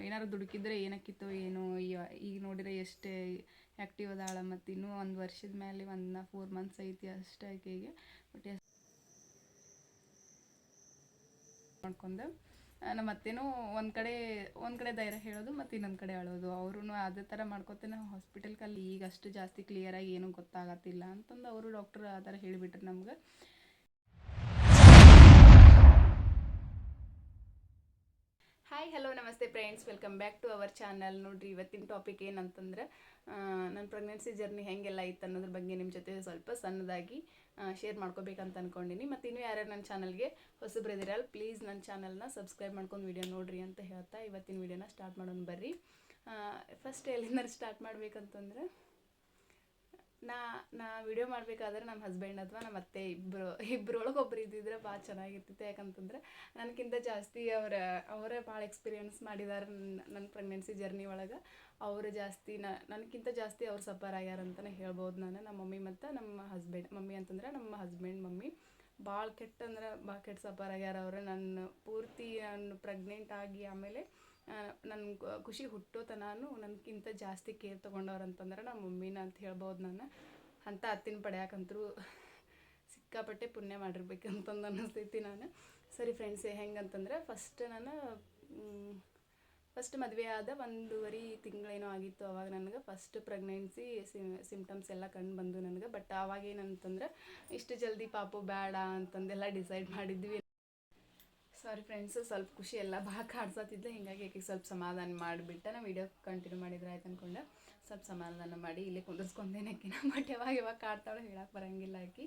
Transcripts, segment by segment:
ಏನಾರು ದುಡುಕಿದ್ರೆ ಏನಕ್ಕಿತ್ತು, ಏನೋ ಈಗ ನೋಡಿದ್ರೆ ಎಷ್ಟೇ ಆ್ಯಕ್ಟಿವ್ ಅದಾಳ ಮತ್ತು ಇನ್ನೂ ಒಂದು ವರ್ಷದ ಮೇಲೆ ಒಂದು ಫೋರ್ ಮಂತ್ಸ್ ಐತಿ ಅಷ್ಟೇ ಆಕೆಗೆ. ಬಟ್ ಮಾಡ್ಕೊಂಡು ನಮ್ಮ ಅತ್ತೆನೂ ಒಂದು ಕಡೆ ಒಂದು ಕಡೆ ಧೈರ್ಯ ಹೇಳೋದು ಮತ್ತು ಇನ್ನೊಂದು ಕಡೆ ಅಳೋದು. ಅವರು ಅದೇ ಥರ ಮಾಡ್ಕೊತೇನೆ ಹಾಸ್ಪಿಟಲ್ಗೆ ಅಲ್ಲಿ ಈಗ ಅಷ್ಟು ಜಾಸ್ತಿ ಕ್ಲಿಯರಾಗಿ ಏನೂ ಗೊತ್ತಾಗತ್ತಿಲ್ಲ ಅಂತಂದು ಅವರು ಡಾಕ್ಟರ್ ಆ ಥರ ಹೇಳಿಬಿಟ್ರು ನಮ್ಗೆ. ಹಾಯ್ ಹಲೋ ನಮಸ್ತೆ friends welcome back to our channel ನೋಡ್ರಿ, ಇವತ್ತಿನ ಟಾಪಿಕ್ ಏನಂತಂದ್ರೆ ನನ್ನ ಪ್ರೆಗ್ನೆನ್ಸಿ ಜರ್ನಿ ಹೆಂಗೆಲ್ಲ ಇತ್ತು ಅನ್ನೋದ್ರ ಬಗ್ಗೆ ನಿಮ್ಮ ಜೊತೆ ಸ್ವಲ್ಪ ಸಣ್ಣದಾಗಿ ಶೇರ್ ಮಾಡ್ಕೋಬೇಕಂತ ಅಂದ್ಕೊಂಡಿನಿ ಮತ್ತು ಇನ್ನೂ ಯಾರ್ಯಾರು ನನ್ನ ಚಾನಲ್ಗೆ ಹೊಸಬ್ರದಿರಲ್ಲ ಪ್ಲೀಸ್ ನನ್ನ ಚಾನಲ್ನ ಸಬ್ಸ್ಕ್ರೈಬ್ ಮಾಡ್ಕೊಂಡು ವೀಡಿಯೋ ನೋಡ್ರಿ ಅಂತ ಹೇಳ್ತಾ ಇವತ್ತಿನ ವಿಡಿಯೋನ ಸ್ಟಾರ್ಟ್ ಮಾಡೋಣ ಬರ್ರಿ. ಫಸ್ಟ್ ಎಲ್ಲಿಂದ ಸ್ಟಾರ್ಟ್ ಮಾಡ್ಬೇಕಂತಂದ್ರೆ ನಾ ನಾ ವಿಡಿಯೋ ಮಾಡಬೇಕಾದ್ರೆ ನಮ್ಮ ಹಸ್ಬೆಂಡ್ ಅಥವಾ ನಮ್ಮ ಅತ್ತೆ ಇಬ್ಬರು ಇಬ್ಬರೊಳಗೆ ಒಬ್ರು ಇದ್ದಿದ್ರೆ ಭಾಳ ಚೆನ್ನಾಗಿರ್ತಿತ್ತು. ಯಾಕಂತಂದ್ರೆ ನನಗಿಂತ ಜಾಸ್ತಿ ಅವರ, ಅವರೇ ಭಾಳ ಎಕ್ಸ್ಪೀರಿಯನ್ಸ್ ಮಾಡಿದ್ದಾರೆ ನನ್ನ ಪ್ರೆಗ್ನೆನ್ಸಿ ಜರ್ನಿ ಒಳಗೆ. ಅವರು ಜಾಸ್ತಿ ನನಗಿಂತ ಜಾಸ್ತಿ ಅವ್ರು ಸಫರ್ ಆಗ್ಯಾರ ಅಂತಲೇ ಹೇಳ್ಬೋದು ನಾನು. ನಮ್ಮ ಮಮ್ಮಿ ಮತ್ತು ನಮ್ಮ ಹಸ್ಬೆಂಡ್ ಮಮ್ಮಿ ಅಂತಂದ್ರೆ ನಮ್ಮ ಹಸ್ಬೆಂಡ್ ಮಮ್ಮಿ ಭಾಳ ಕೆಟ್ಟ ಅಂದ್ರೆ ಭಾಳ ಕೆಟ್ಟ ಸಫರ್ ಆಗ್ಯಾರ ಅವರು. ನನ್ನ ಪೂರ್ತಿ ನಾನು ಪ್ರೆಗ್ನೆಂಟ್ ಆಗಿ ಆಮೇಲೆ ನನ್ನ ಖುಷಿ ಹುಟ್ಟೋ ತನಾನು ನನಗಿಂತ ಜಾಸ್ತಿ ಕೇರ್ ತೊಗೊಂಡವ್ರು ಅಂತಂದ್ರೆ ನಮ್ಮ ಮಮ್ಮಿನ ಅಂತ ಹೇಳ್ಬೋದು ನಾನು. ಅಂಥ ಅತ್ತಿನ ಪಡ್ಯಾಕಂತರೂ ಸಿಕ್ಕಾಪಟ್ಟೆ ಪುಣ್ಯ ಮಾಡಿರ್ಬೇಕಂತಂದು ಅನ್ನಿಸ್ತೈತಿ ನಾನು. ಸರಿ ಫ್ರೆಂಡ್ಸ್ ಹೆಂಗಂತಂದ್ರೆ ಫಸ್ಟ್ ನಾನು ಫಸ್ಟ್ ಮದುವೆ ಆದ ಒಂದೂವರೆ ತಿಂಗಳೇನೋ ಆಗಿತ್ತು ಅವಾಗ ನನಗೆ. ಫಸ್ಟ್ ಪ್ರೆಗ್ನೆನ್ಸಿ ಸಿಂಪ್ಟಮ್ಸ್ ಎಲ್ಲ ಕಂಡು ಬಂದು ನನಗೆ. ಬಟ್ ಅವಾಗ ಏನಂತಂದ್ರೆ ಇಷ್ಟು ಜಲ್ದಿ ಪಾಪು ಬೇಡ ಅಂತಂದೆಲ್ಲ ಡಿಸೈಡ್ ಮಾಡಿದ್ವಿ ಸಾರಿ ಫ್ರೆಂಡ್ಸು ಸ್ವಲ್ಪ ಖುಷಿ ಎಲ್ಲ ಭಾಳ ಕಾಡ್ಸತ್ತಿದ್ದೆ ಹಿಂಗಾಗಿ ಯಾಕೆ ಸ್ವಲ್ಪ ಸಮಾಧಾನ ಮಾಡಿಬಿಟ್ಟು. ನಾ ವೀಡಿಯೋ ಕಂಟಿನ್ಯೂ ಮಾಡಿದ್ರೆ ಆಯ್ತು ಅಂದ್ಕೊಂಡು ಸ್ವಲ್ಪ ಸಮಾಧಾನ ಮಾಡಿ ಇಲ್ಲಿ ನಾ ಬಟ್ ಯಾವಾಗ ಯಾವಾಗ ಕಾಡ್ತಾಳೆ ಹೇಳಕ್ಕೆ ಬರಂಗಿಲ್ಲ ಆಕಿ.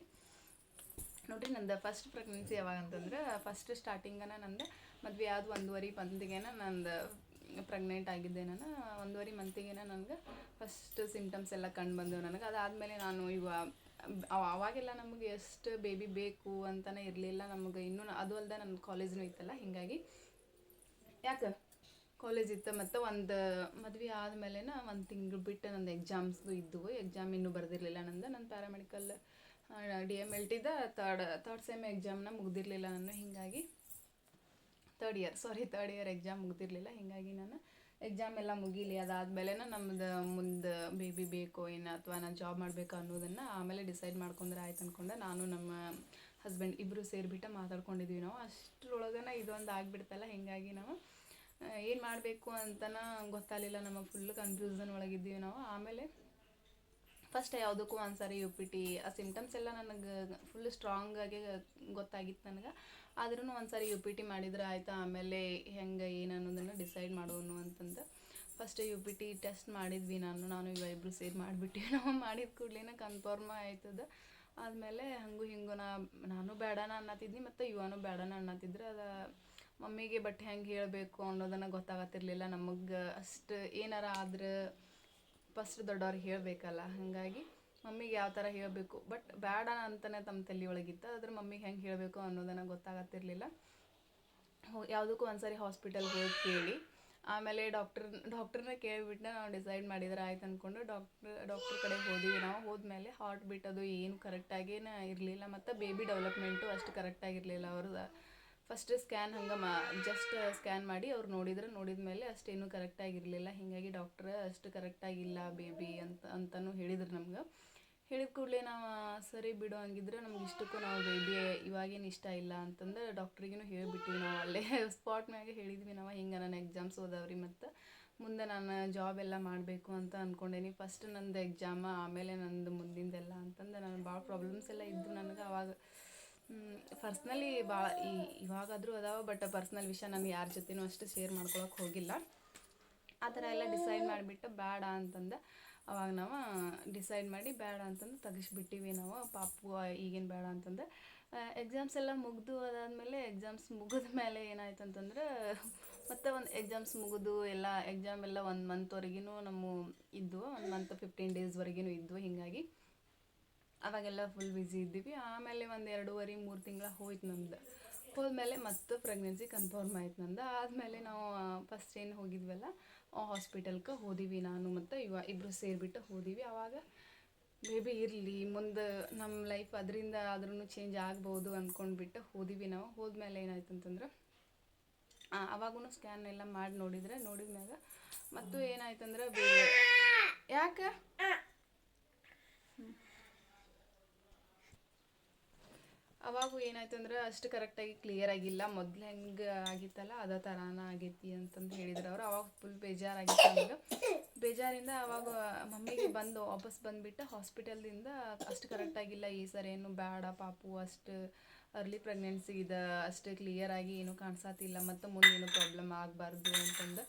ನೋಡಿರಿ ನಂದು ಫಸ್ಟ್ ಪ್ರೆಗ್ನೆನ್ಸಿ ಯಾವಾಗ ಅಂತಂದ್ರೆ ಫಸ್ಟ್ ಸ್ಟಾರ್ಟಿಂಗನ ನಂದು ಮದುವೆ ಆದ ಒಂದೂವರೆ ಮಂತಿಗೆನ ನಂದು ಪ್ರೆಗ್ನೆಂಟ್ ಆಗಿದ್ದೆ ನಾನು. ಒಂದೂವರೆ ಮಂತಿಗೆನ ನನಗೆ ಫಸ್ಟ್ ಸಿಂಟಮ್ಸ್ ಎಲ್ಲ ಕಂಡು ಬಂದವು ನನಗೆ. ಅದಾದಮೇಲೆ ನಾನು ಇವ ಅವಾಗೆಲ್ಲ ನಮಗೆ ಎಷ್ಟು ಬೇಬಿ ಬೇಕು ಅಂತಲೇ ಇರಲಿಲ್ಲ ನಮಗೆ. ಇನ್ನೂ ಅದು ಅಲ್ಲದೆ ನನ್ನ ಕಾಲೇಜ್ನೂ ಇತ್ತಲ್ಲ, ಹೀಗಾಗಿ ಯಾಕೆ? ಕಾಲೇಜ್ ಇತ್ತು ಮತ್ತು ಒಂದು ಮದುವೆ ಆದಮೇಲೆ ಒಂದು ತಿಂಗಳು ಬಿಟ್ಟು ನಂದು ಎಕ್ಸಾಮ್ಸ್ದು ಇದ್ದವು ಎಕ್ಸಾಮ್ ಇನ್ನೂ ಬರೆದಿರಲಿಲ್ಲ ನಂದು. ನನ್ನ ಪ್ಯಾರಾಮೆಡಿಕಲ್ ಡಿ ಎಂ ಎಲ್ ಟಿದ ತರ್ಡ್ ತರ್ಡ್ ಸೆಮ್ ಎಕ್ಸಾಮ್ನ ಮುಗ್ದಿರಲಿಲ್ಲ ನಾನು ಹೀಗಾಗಿ third year sorry third year exam ಮುಗ್ದಿರಲಿಲ್ಲ. ಹೀಗಾಗಿ ನಾನು ಎಕ್ಸಾಮ್ ಎಲ್ಲ ಮುಗೀಲಿ ಅದಾದ್ಮೇಲೆ ನಮ್ದು ಮುಂದೆ ಬೇಬಿ ಬೇಕು ಏನು ಅಥವಾ ನಾನು ಜಾಬ್ ಮಾಡಬೇಕು ಅನ್ನೋದನ್ನು ಆಮೇಲೆ ಡಿಸೈಡ್ ಮಾಡ್ಕೊಂಡ್ರೆ ಆಯ್ತು ಅಂದ್ಕೊಂಡೆ ನಾನು ನಮ್ಮ ಹಸ್ಬೆಂಡ್ ಇಬ್ಬರು ಸೇರಿಬಿಟ್ಟು ಮಾತಾಡ್ಕೊಂಡಿದ್ವಿ ನಾವು. ಅಷ್ಟರೊಳಗನ ಇದೊಂದು ಆಗಿಬಿಡ್ತಲ್ಲ, ಹೀಗಾಗಿ ನಾವು ಏನು ಮಾಡಬೇಕು ಅಂತನ ಗೊತ್ತಾಗಲಿಲ್ಲ. ನಮಗೆ ಫುಲ್ ಕನ್ಫ್ಯೂಸನ್ ಒಳಗಿದ್ದೀವಿ ನಾವು. ಆಮೇಲೆ ಫಸ್ಟ್ ಯಾವುದಕ್ಕೂ ಒಂದು ಸಾರಿ ಯು ಪಿ ಟಿ ಆ ಸಿಮ್ಟಮ್ಸ್ ಎಲ್ಲ ನನಗೆ ಫುಲ್ ಸ್ಟ್ರಾಂಗಾಗಿ ಗೊತ್ತಾಗಿತ್ತು ನನಗೆ. ಆದ್ರೂ ಒಂದ್ಸರಿ ಸಾರಿ ಯು ಪಿ ಟಿ ಮಾಡಿದ್ರೆ ಆಯ್ತಾ? ಆಮೇಲೆ ಹೆಂಗೆ, ಏನು ಅನ್ನೋದನ್ನು ಡಿಸೈಡ್ ಮಾಡೋನು ಅಂತಂದು. First U P T test ಮಾಡಿದ್ವಿ ನಾನು ನಾನು ಇವ ಇಬ್ಬರು ಸೇರಿ ಮಾಡ್ಬಿಟ್ಟು ನಾವು ಮಾಡಿದ ಕೂಡಲೇ ಕನ್ಫರ್ಮ್ ಆಯ್ತದ. ಆದಮೇಲೆ ಹಂಗು ಹಿಂಗೂ ನಾ ನಾನು ಬೇಡನ ಅನ್ನತ್ತಿದ್ನಿ ಮತ್ತು ಇವನು ಬೇಡನ ಅನ್ನತ್ತಿದ್ರೆ ಅದು ಮಮ್ಮಿಗೆ ಬಟ್ ಹೆಂಗೆ ಹೇಳಬೇಕು ಅನ್ನೋದನ್ನು ಗೊತ್ತಾಗತ್ತಿರಲಿಲ್ಲ. ನಮಗೆ ಅಷ್ಟು ಏನಾರ ಆದ್ರೆ ಫಸ್ಟ್ ದೊಡ್ಡವ್ರಿಗೆ ಹೇಳಬೇಕಲ್ಲ. ಹಾಗಾಗಿ ಮಮ್ಮಿಗೆ ಯಾವ ಥರ ಹೇಳಬೇಕು? ಬಟ್ ಬೇಡ ಅಂತಲೇ ತಮ್ಮ ತಲೆ ಒಳಗಿತ್ತು. ಅದ್ರ ಮಮ್ಮಿಗೆ ಹೆಂಗೆ ಹೇಳಬೇಕು ಅನ್ನೋದನ್ನು ಗೊತ್ತಾಗತ್ತಿರಲಿಲ್ಲ. ಯಾವುದಕ್ಕೂ ಒಂದು ಸಾರಿ ಹಾಸ್ಪಿಟಲ್ಗೆ ಹೋಗಿ ಕೇಳಿ. ಆಮೇಲೆ ಡಾಕ್ಟ್ರ್ ಡಾಕ್ಟ್ರನ್ನ ಕೇಳಿಬಿಟ್ಟು ನಾವು ಡಿಸೈಡ್ ಮಾಡಿದ್ರೆ ಆಯ್ತು ಅಂದ್ಕೊಂಡು ಡಾಕ್ಟ್ರ್ ಡಾಕ್ಟ್ರ್ ಕಡೆ ಹೋದ್ವಿ ನಾವು. ಹೋದ್ಮೇಲೆ ಹಾರ್ಟ್ ಬೀಟ್ ಅದು ಏನು ಕರೆಕ್ಟಾಗೇನು ಇರಲಿಲ್ಲ ಮತ್ತು ಬೇಬಿ ಡೆವಲಪ್ಮೆಂಟು ಅಷ್ಟು ಕರೆಕ್ಟಾಗಿರಲಿಲ್ಲ ಅವ್ರದ್ದು ಫಸ್ಟ್ ಸ್ಕ್ಯಾನ್ ಹಂಗೆ ಮಾ ಜಸ್ಟ್ ಸ್ಕ್ಯಾನ್ ಮಾಡಿ ಅವ್ರು ನೋಡಿದ್ರೆ. ನೋಡಿದ ಮೇಲೆ ಅಷ್ಟೇನು ಕರೆಕ್ಟಾಗಿರಲಿಲ್ಲ ಹೀಗಾಗಿ ಡಾಕ್ಟ್ರ್ ಅಷ್ಟು ಕರೆಕ್ಟಾಗಿಲ್ಲ ಬೇಬಿ ಅಂತ ಅಂತಲೂ ಹೇಳಿದ್ರು ನಮ್ಗೆ. ಹೇಳಿದ ಕೂಡಲೇ ನಾವು ಸರಿ ಬಿಡು, ಹಂಗಿದ್ರೆ ನಮ್ಗೆ ಇಷ್ಟಕ್ಕೂ ನಾವು ಬೇಬಿ ಇವಾಗೇನು ಇಷ್ಟ ಇಲ್ಲ ಅಂತಂದು ಡಾಕ್ಟ್ರಿಗೂ ಹೇಳಿಬಿಟ್ಟಿವಿ ನಾವು ಅಲ್ಲೇ. ಸ್ಪಾಟ್ ಮ್ಯಾಗೆ ಹೇಳಿದ್ವಿ ನಾವು, ಹಿಂಗೆ ನನ್ನ ಎಕ್ಸಾಮ್ಸ್ ಓದಾವ್ರಿ ಮತ್ತು, ಮುಂದೆ ನಾನು ಜಾಬ್ ಎಲ್ಲ ಮಾಡಬೇಕು ಅಂತ ಅಂದ್ಕೊಂಡೇನಿ ಫಸ್ಟ್ ನಂದು ಎಕ್ಸಾಮ ಆಮೇಲೆ ನಂದು ಮುಂದಿಂದೆಲ್ಲ ಅಂತಂದು ನಾನು ಭಾಳ ಪ್ರಾಬ್ಲಮ್ಸ್ ಎಲ್ಲ ಇದ್ದು ನನಗೆ ಅವಾಗ. ಪರ್ಸ್ನಲಿ ಭಾಳ ಈ, ಇವಾಗಾದರೂ ಅದಾವ ಬಟ್ ಪರ್ಸ್ನಲ್ ವಿಷಯ ನಾನು ಯಾರ ಜೊತೆನೂ ಅಷ್ಟು ಶೇರ್ ಮಾಡ್ಕೊಳಕ್ಕೆ ಹೋಗಿಲ್ಲ. ಆ ಥರ ಎಲ್ಲ ಡಿಸೈಡ್ ಮಾಡಿಬಿಟ್ಟು ಬೇಡ ಅಂತಂದು. ಅವಾಗ ನಾವು ಡಿಸೈಡ್ ಮಾಡಿ ಬೇಡ ಅಂತಂದು ತೆಗಿಸ್ಬಿಟ್ಟಿವಿ ನಾವು. ಪಾಪು ಈಗೇನು ಬೇಡ ಅಂತಂದು. ಎಕ್ಸಾಮ್ಸ್ ಎಲ್ಲ ಮುಗಿದು ಅದಾದಮೇಲೆ ಎಕ್ಸಾಮ್ಸ್ ಮುಗಿದ ಮೇಲೆ ಏನಾಯ್ತು ಅಂತಂದ್ರೆ, ಮತ್ತೆ ಒಂದು ಎಕ್ಸಾಮ್ಸ್ ಮುಗಿದು, ಎಲ್ಲ ಎಕ್ಸಾಮ್ ಎಲ್ಲ ಒಂದು ಮಂತ್ವರೆಗೂ ನಮ್ಮ ಇದ್ವು, ಒಂದು ಮಂತ್ ಫಿಫ್ಟೀನ್ ಡೇಸ್ವರೆಗೂ ಇದ್ವು ಹೀಗಾಗಿ. ಅವಾಗೆಲ್ಲ ಫುಲ್ ಬ್ಯುಸಿ ಇದ್ದೀವಿ. ಆಮೇಲೆ ಒಂದು ಎರಡೂವರೆ, ಮೂರು ತಿಂಗಳ ಹೋಯ್ತು ನಮ್ದು. ಹೋದ್ಮೇಲೆ ಮತ್ತೆ ಪ್ರೆಗ್ನೆನ್ಸಿ ಕನ್ಫರ್ಮ್ ಆಯ್ತು ನಂದು ಆದಮೇಲೆ ನಾವು ಫಸ್ಟ್ ಏನು ಹೋಗಿದ್ವಲ್ಲ ಹಾಸ್ಪಿಟಲ್ಗೆ ಹೋದಿವಿ ನಾನು ಮತ್ತು ಇವ ಇಬ್ಬರು ಸೇರಿಬಿಟ್ಟು ಹೋದಿವಿ. ಆವಾಗ ಬೇಬಿ ಇರಲಿ, ಮುಂದೆ ನಮ್ಮ ಲೈಫ್ ಅದರಿಂದ ಆದ್ರೂ ಚೇಂಜ್ ಆಗ್ಬೋದು ಅಂದ್ಕೊಂಡ್ಬಿಟ್ಟು ಹೋದಿವಿ ನಾವು. ಹೋದ್ಮೇಲೆ ಏನಾಯ್ತು ಅಂತಂದ್ರೆ ಅವಾಗೂ ಸ್ಕ್ಯಾನ್ ಎಲ್ಲ ಮಾಡಿ ನೋಡಿದ್ರೆ ಮ್ಯಾಗ ಮತ್ತು ಏನಾಯ್ತಂದ್ರೆ ಬೇಬಿ ಯಾಕೆ? ಅವಾಗೂ ಏನಾಯ್ತು ಅಂದ್ರೆ ಅಷ್ಟು ಕರೆಕ್ಟಾಗಿ ಕ್ಲಿಯರ್ ಆಗಿಲ್ಲ. ಮೊದ್ಲು ಹೆಂಗೆ ಆಗಿತ್ತಲ್ಲ ಅದೇ ಥರಾನ ಆಗೈತಿ ಅಂತಂದು ಹೇಳಿದ್ರು ಅವ್ರು. ಅವಾಗ ಫುಲ್ ಬೇಜಾರಾಗಿತ್ತು ನಮ್ಗೆ ಬೇಜಾರಿಂದ ಅವಾಗ ಮಮ್ಮಿಗೆ ಬಂದು ವಾಪಸ್ ಬಂದುಬಿಟ್ಟು ಹಾಸ್ಪಿಟಲ್ದಿಂದ ಅಷ್ಟು ಕರೆಕ್ಟಾಗಿಲ್ಲ ಈ ಸರಿ ಏನು ಬೇಡ ಪಾಪು, ಅಷ್ಟು ಅರ್ಲಿ ಪ್ರೆಗ್ನೆನ್ಸಿ ಇದೆ, ಅಷ್ಟು ಕ್ಲಿಯರ್ ಆಗಿ ಏನು ಕಾಣಿಸತ್ತಿಲ್ಲ ಮತ್ತು ಮುಂದೇನು ಪ್ರಾಬ್ಲಮ್ ಆಗಬಾರ್ದು ಅಂತಂದು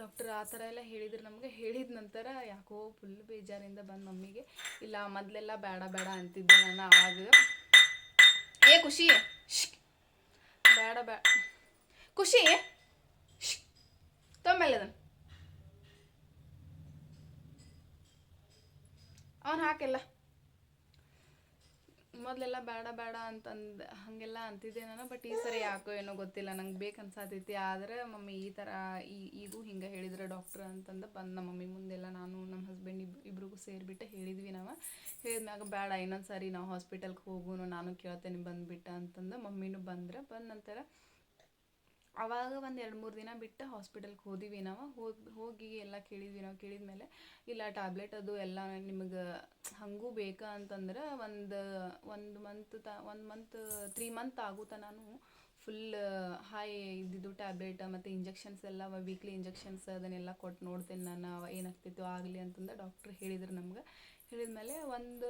ಡಾಕ್ಟರ್ ಆ ಥರ ಎಲ್ಲ ಹೇಳಿದ್ರು ನಮಗೆ. ಹೇಳಿದ ನಂತರ ಯಾಕೋ ಫುಲ್ ಬೇಜಾರಿಂದ ಬಂದು ಮಮ್ಮಿಗೆ, ಇಲ್ಲ ಮೊದಲೆಲ್ಲ ಬೇಡ ಬೇಡ ಅಂತಿದ್ದೆ ನಾನು ಆವಾಗ ಏ ಖುಷಿ. ಬೇಡ ಬೇಡ ಖುಷಿ? ತೊಂಬಲ್ಲ ಅದನ್ನು ಅವನು ಹಾಕಿಲ್ಲ. ಮೊದಲೆಲ್ಲ ಬೇಡ ಬೇಡ ಅಂತಂದು, ಹಾಗೆಲ್ಲ ಅಂತಿದ್ದೆ ನಾನು, ಬಟ್ ಈ ಸರಿ ಯಾಕೋ ಏನೋ ಗೊತ್ತಿಲ್ಲ. ನಂಗೆ ಬೇಕು ಅನ್ಸಾತೈತಿ ಆದರೆ ಮಮ್ಮಿ ಈ ಥರ ಈ ಇದು ಹಿಂಗೆ ಹೇಳಿದ್ರೆ ಡಾಕ್ಟ್ರ್ ಅಂತಂದು ಬಂದು ನಮ್ಮ ಮಮ್ಮಿ ಮುಂದೆಲ್ಲ ನಾನು, ನಮ್ಮ ಹಸ್ಬೆಂಡ್ ಸೇರಿಬಿಟ್ಟು ಹೇಳಿದ್ವಿ ನಾವು. ಹೇಳಿದ್ಮ್ಯಾಗ ಬೇಡ ಇನ್ನೊಂದು ಸಾರಿ ನಾವು ಹಾಸ್ಪಿಟಲ್ಗೆ ಹೋಗುನು, ನಾನು ಕೇಳ್ತೇನೆ, ಬಂದುಬಿಟ್ಟ ಅಂತಂದು ಮಮ್ಮಿನೂ ಬಂದ್ರೆ. ಬಂದ ನಂತರ ಅವಾಗ ಒಂದು ಎರಡು ಮೂರು ದಿನ ಬಿಟ್ಟು ಹಾಸ್ಪಿಟಲ್ಗೆ ಹೋದಿವಿ ನಾವು. ಹೋಗಿ ಹೋಗಿ ಎಲ್ಲ ಕೇಳಿದ್ವಿ ನಾವು. ಕೇಳಿದ ಮೇಲೆ ಇಲ್ಲ ಟ್ಯಾಬ್ಲೆಟ್ ಅದು ಎಲ್ಲ ನಿಮಗೆ ಹಾಗೂ ಬೇಕಾ ಅಂತಂದ್ರೆ ಒಂದು ಒಂದು ಮಂತ್ ತ, ಒಂದು ಮಂತ್ ತ್ರೀ ಮಂತ್ ಆಗುತ್ತಾ ನಾನು. ಫುಲ್ ಹೈ ಇದ್ದಿದ್ದು ಟ್ಯಾಬ್ಲೆಟ್ ಮತ್ತು ಇಂಜೆಕ್ಷನ್ಸ್ ಎಲ್ಲ ವೀಕ್ಲಿ ಇಂಜೆಕ್ಷನ್ಸ್ ಅದನ್ನೆಲ್ಲ ಕೊಟ್ಟು ನೋಡ್ತೇನೆ ನಾನು ಏನಾಗ್ತಿತ್ತು ಆಗಲಿ ಅಂತಂದು ಡಾಕ್ಟ್ರ್ ಹೇಳಿದ್ರು ನಮ್ಗೆ. ಹೇಳಿದ್ಮೇಲೆ ಒಂದು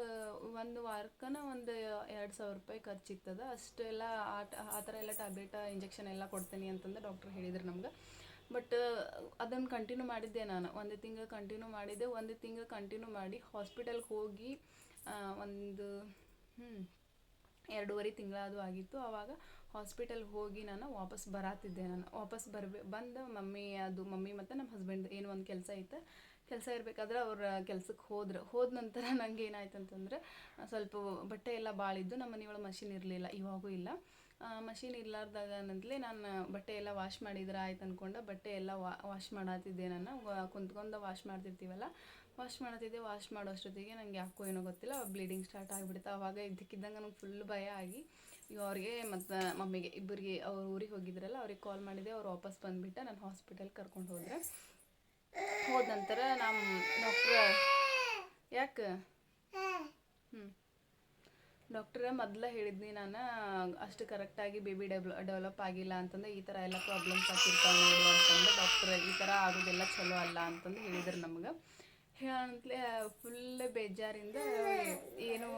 ಒಂದು ವಾರಕ್ಕನ ಒಂದು ಎರಡು ಸಾವಿರ ರೂಪಾಯಿ ಖರ್ಚಿತ್ತದ. ಅಷ್ಟೆಲ್ಲ ಆ ಥರ ಎಲ್ಲ ಟ್ಯಾಬ್ಲೆಟ್ ಇಂಜೆಕ್ಷನ್ ಎಲ್ಲ ಕೊಡ್ತೀನಿ ಅಂತಂದು ಡಾಕ್ಟ್ರ್ ಹೇಳಿದ್ರು ನಮ್ಗೆ. ಬಟ್ ಅದನ್ನು ಕಂಟಿನ್ಯೂ ಮಾಡಿದ್ದೆ ನಾನು. ಒಂದು ತಿಂಗಳು ಕಂಟಿನ್ಯೂ ಮಾಡಿದ್ದೆ. ಒಂದು ತಿಂಗಳು ಕಂಟಿನ್ಯೂ ಮಾಡಿ ಹಾಸ್ಪಿಟಲ್ಗೆ ಹೋಗಿ ಒಂದು ಹ್ಞೂ ಎರಡೂವರೆ ತಿಂಗಳಾದ್ರೂ ಆಗಿತ್ತು. ಆವಾಗ ಹಾಸ್ಪಿಟಲ್ಗೆ ಹೋಗಿ ನಾನು ವಾಪಸ್ ಬರಾತಿದ್ದೆ ನಾನು. ವಾಪಸ್ ಬರ್ಬೇ, ಬಂದು ಮಮ್ಮಿ, ಅದು ಮಮ್ಮಿ ಮತ್ತು ನಮ್ಮ ಹಸ್ಬೆಂಡ್ ಏನು ಒಂದು ಕೆಲಸ ಇತ್ತು. ಕೆಲಸ ಇರಬೇಕಾದ್ರೆ ಅವ್ರ ಕೆಲ್ಸಕ್ಕೆ ಹೋದ್ರು. ಹೋದ ನಂತರ ನಂಗೆ ಏನಾಯ್ತು ಅಂತಂದ್ರೆ ಸ್ವಲ್ಪ ಬಟ್ಟೆ ಎಲ್ಲ ಭಾಳ ಇದ್ದು ನಮ್ಮ ಮನೆಯೊಳಗೆ ಮಷಿನ್ ಇರಲಿಲ್ಲ, ಇವಾಗೂ ಇಲ್ಲ. ಮಷಿನ್ ಇರ್ಲಾರ್ದಾಗ ನಂತಲೇ ನಾನು ಬಟ್ಟೆ ಎಲ್ಲ ವಾಶ್ ಮಾಡಿದ್ರೆ ಆಯ್ತು ಅಂದ್ಕೊಂಡು ಬಟ್ಟೆ ಎಲ್ಲ ವಾಶ್ ಮಾಡಾತಿದ್ದೆ ನಾನು. ಕುಂತ್ಕೊಂಡು ವಾಶ್ ಮಾಡ್ತಿರ್ತೀವಲ್ಲ ವಾಶ್ ಮಾಡತ್ತಿದ್ದೆ ವಾಶ್ ಮಾಡೋ ಅಷ್ಟೊತ್ತಿಗೆ ನಂಗೆ ಯಾಕೋ ಏನೋ ಗೊತ್ತಿಲ್ಲ ಬ್ಲೀಡಿಂಗ್ ಸ್ಟಾರ್ಟ್ ಆಗಿಬಿಡ್ತು. ಆವಾಗ ಇದ್ದಕ್ಕಿದ್ದಂಗೆ ನಂಗೆ ಫುಲ್ ಭಯ ಆಗಿ ಈಗ ಅವ್ರಿಗೆ ಮತ್ತು ಮಮ್ಮಿಗೆ ಇಬ್ಬರಿಗೆ ಅವ್ರ ಊರಿಗೆ ಹೋಗಿದ್ರಲ್ಲ, ಅವ್ರಿಗೆ ಕಾಲ್ ಮಾಡಿದೆ, ಅವ್ರು ವಾಪಸ್ ಬಂದುಬಿಟ್ಟು ನಾನು ಹಾಸ್ಪಿಟಲ್ ಕರ್ಕೊಂಡು ಹೋದ್ರೆ. ಹೋದ ನಂತರ ನಮ್ಮ ಡಾಕ್ಟ್ರ ಯಾಕೆ? ಹ್ಞೂ ಡಾಕ್ಟ್ರ ಮೊದಲ ಹೇಳಿದ್ನಿ ನಾನು, ಅಷ್ಟು ಕರೆಕ್ಟಾಗಿ ಬೇಬಿ ಡೆವ್ಲ ಡೆವಲಪ್ ಆಗಿಲ್ಲ ಅಂತಂದ್ರೆ ಈ ಥರ ಎಲ್ಲ ಪ್ರಾಬ್ಲಮ್ಸ್ ಆಗ್ತಿರ್ತಾವೆ ನೋಡು ಅಂತಂದು ಡಾಕ್ಟ್ರ್ ಈ ಥರ ಆಗೋದೆಲ್ಲ ಚಲೋ ಅಲ್ಲ ಅಂತಂದು ಹೇಳಿದ್ರು ನಮ್ಗೆ. ಹೇಳಂತಲೇ ಫುಲ್ ಬೇಜಾರಿಂದ ಏನು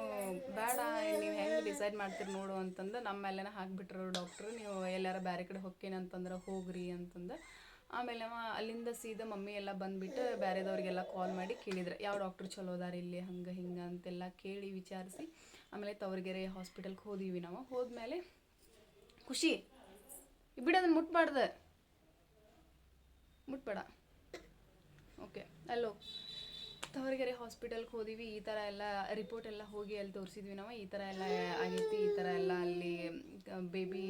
ಬೇಡ, ನೀವು ಹೆಂಗೆ ಡಿಸೈಡ್ ಮಾಡ್ತೀರಿ ನೋಡು ಅಂತಂದು ನಮ್ಮ ಮೇಲೆನ ಹಾಕ್ಬಿಟ್ರು ಡಾಕ್ಟ್ರು ನೀವು ಎಲ್ಲಾರ ಬೇರೆ ಕಡೆ ಹೊಕ್ಕೇನಿ ಅಂತಂದ್ರೆ ಹೋಗ್ರಿ ಅಂತಂದು. ಆಮೇಲೆ ಅಲ್ಲಿಂದ ಸೀದಾ ಮಮ್ಮಿ ಎಲ್ಲ ಬಂದುಬಿಟ್ಟು ಬೇರೆದವ್ರಿಗೆಲ್ಲ ಕಾಲ್ ಮಾಡಿ ಕೇಳಿದ್ರೆ, ಯಾವ ಡಾಕ್ಟ್ರು ಚಲೋ ಅದಾರ ಇಲ್ಲಿ, ಹಂಗೆ, ಹಿಂಗೆ ಅಂತೆಲ್ಲ ಕೇಳಿ ವಿಚಾರಿಸಿ. ಆಮೇಲೆ ತವರ್ಗೆರೆ ಹಾಸ್ಪಿಟಲ್ಗೆ ಹೋದೀವಿ ನಾವು. ಹೋದ್ಮೇಲೆ, ಖುಷಿ ಬಿಡು ಅದನ್ನು ಮುಟ್ಬಾರ್ದು. ಮುಟ್ಬೇಡ. ಓಕೆ, ಅಲ್ಲೋ ತವರ್ಗೆರೆ ಹಾಸ್ಪಿಟಲ್ಗೆ ಹೋದಿವಿ, ಈ ಥರ ಎಲ್ಲ ರಿಪೋರ್ಟ್ ಎಲ್ಲ ಹೋಗಿ ಅಲ್ಲಿ ತೋರಿಸಿದ್ವಿ ನಾವು. ಈ ಥರ ಎಲ್ಲ ಆಗೈತಿ, ಈ ಥರ ಎಲ್ಲ ಅಲ್ಲಿ ಬೇಬಿ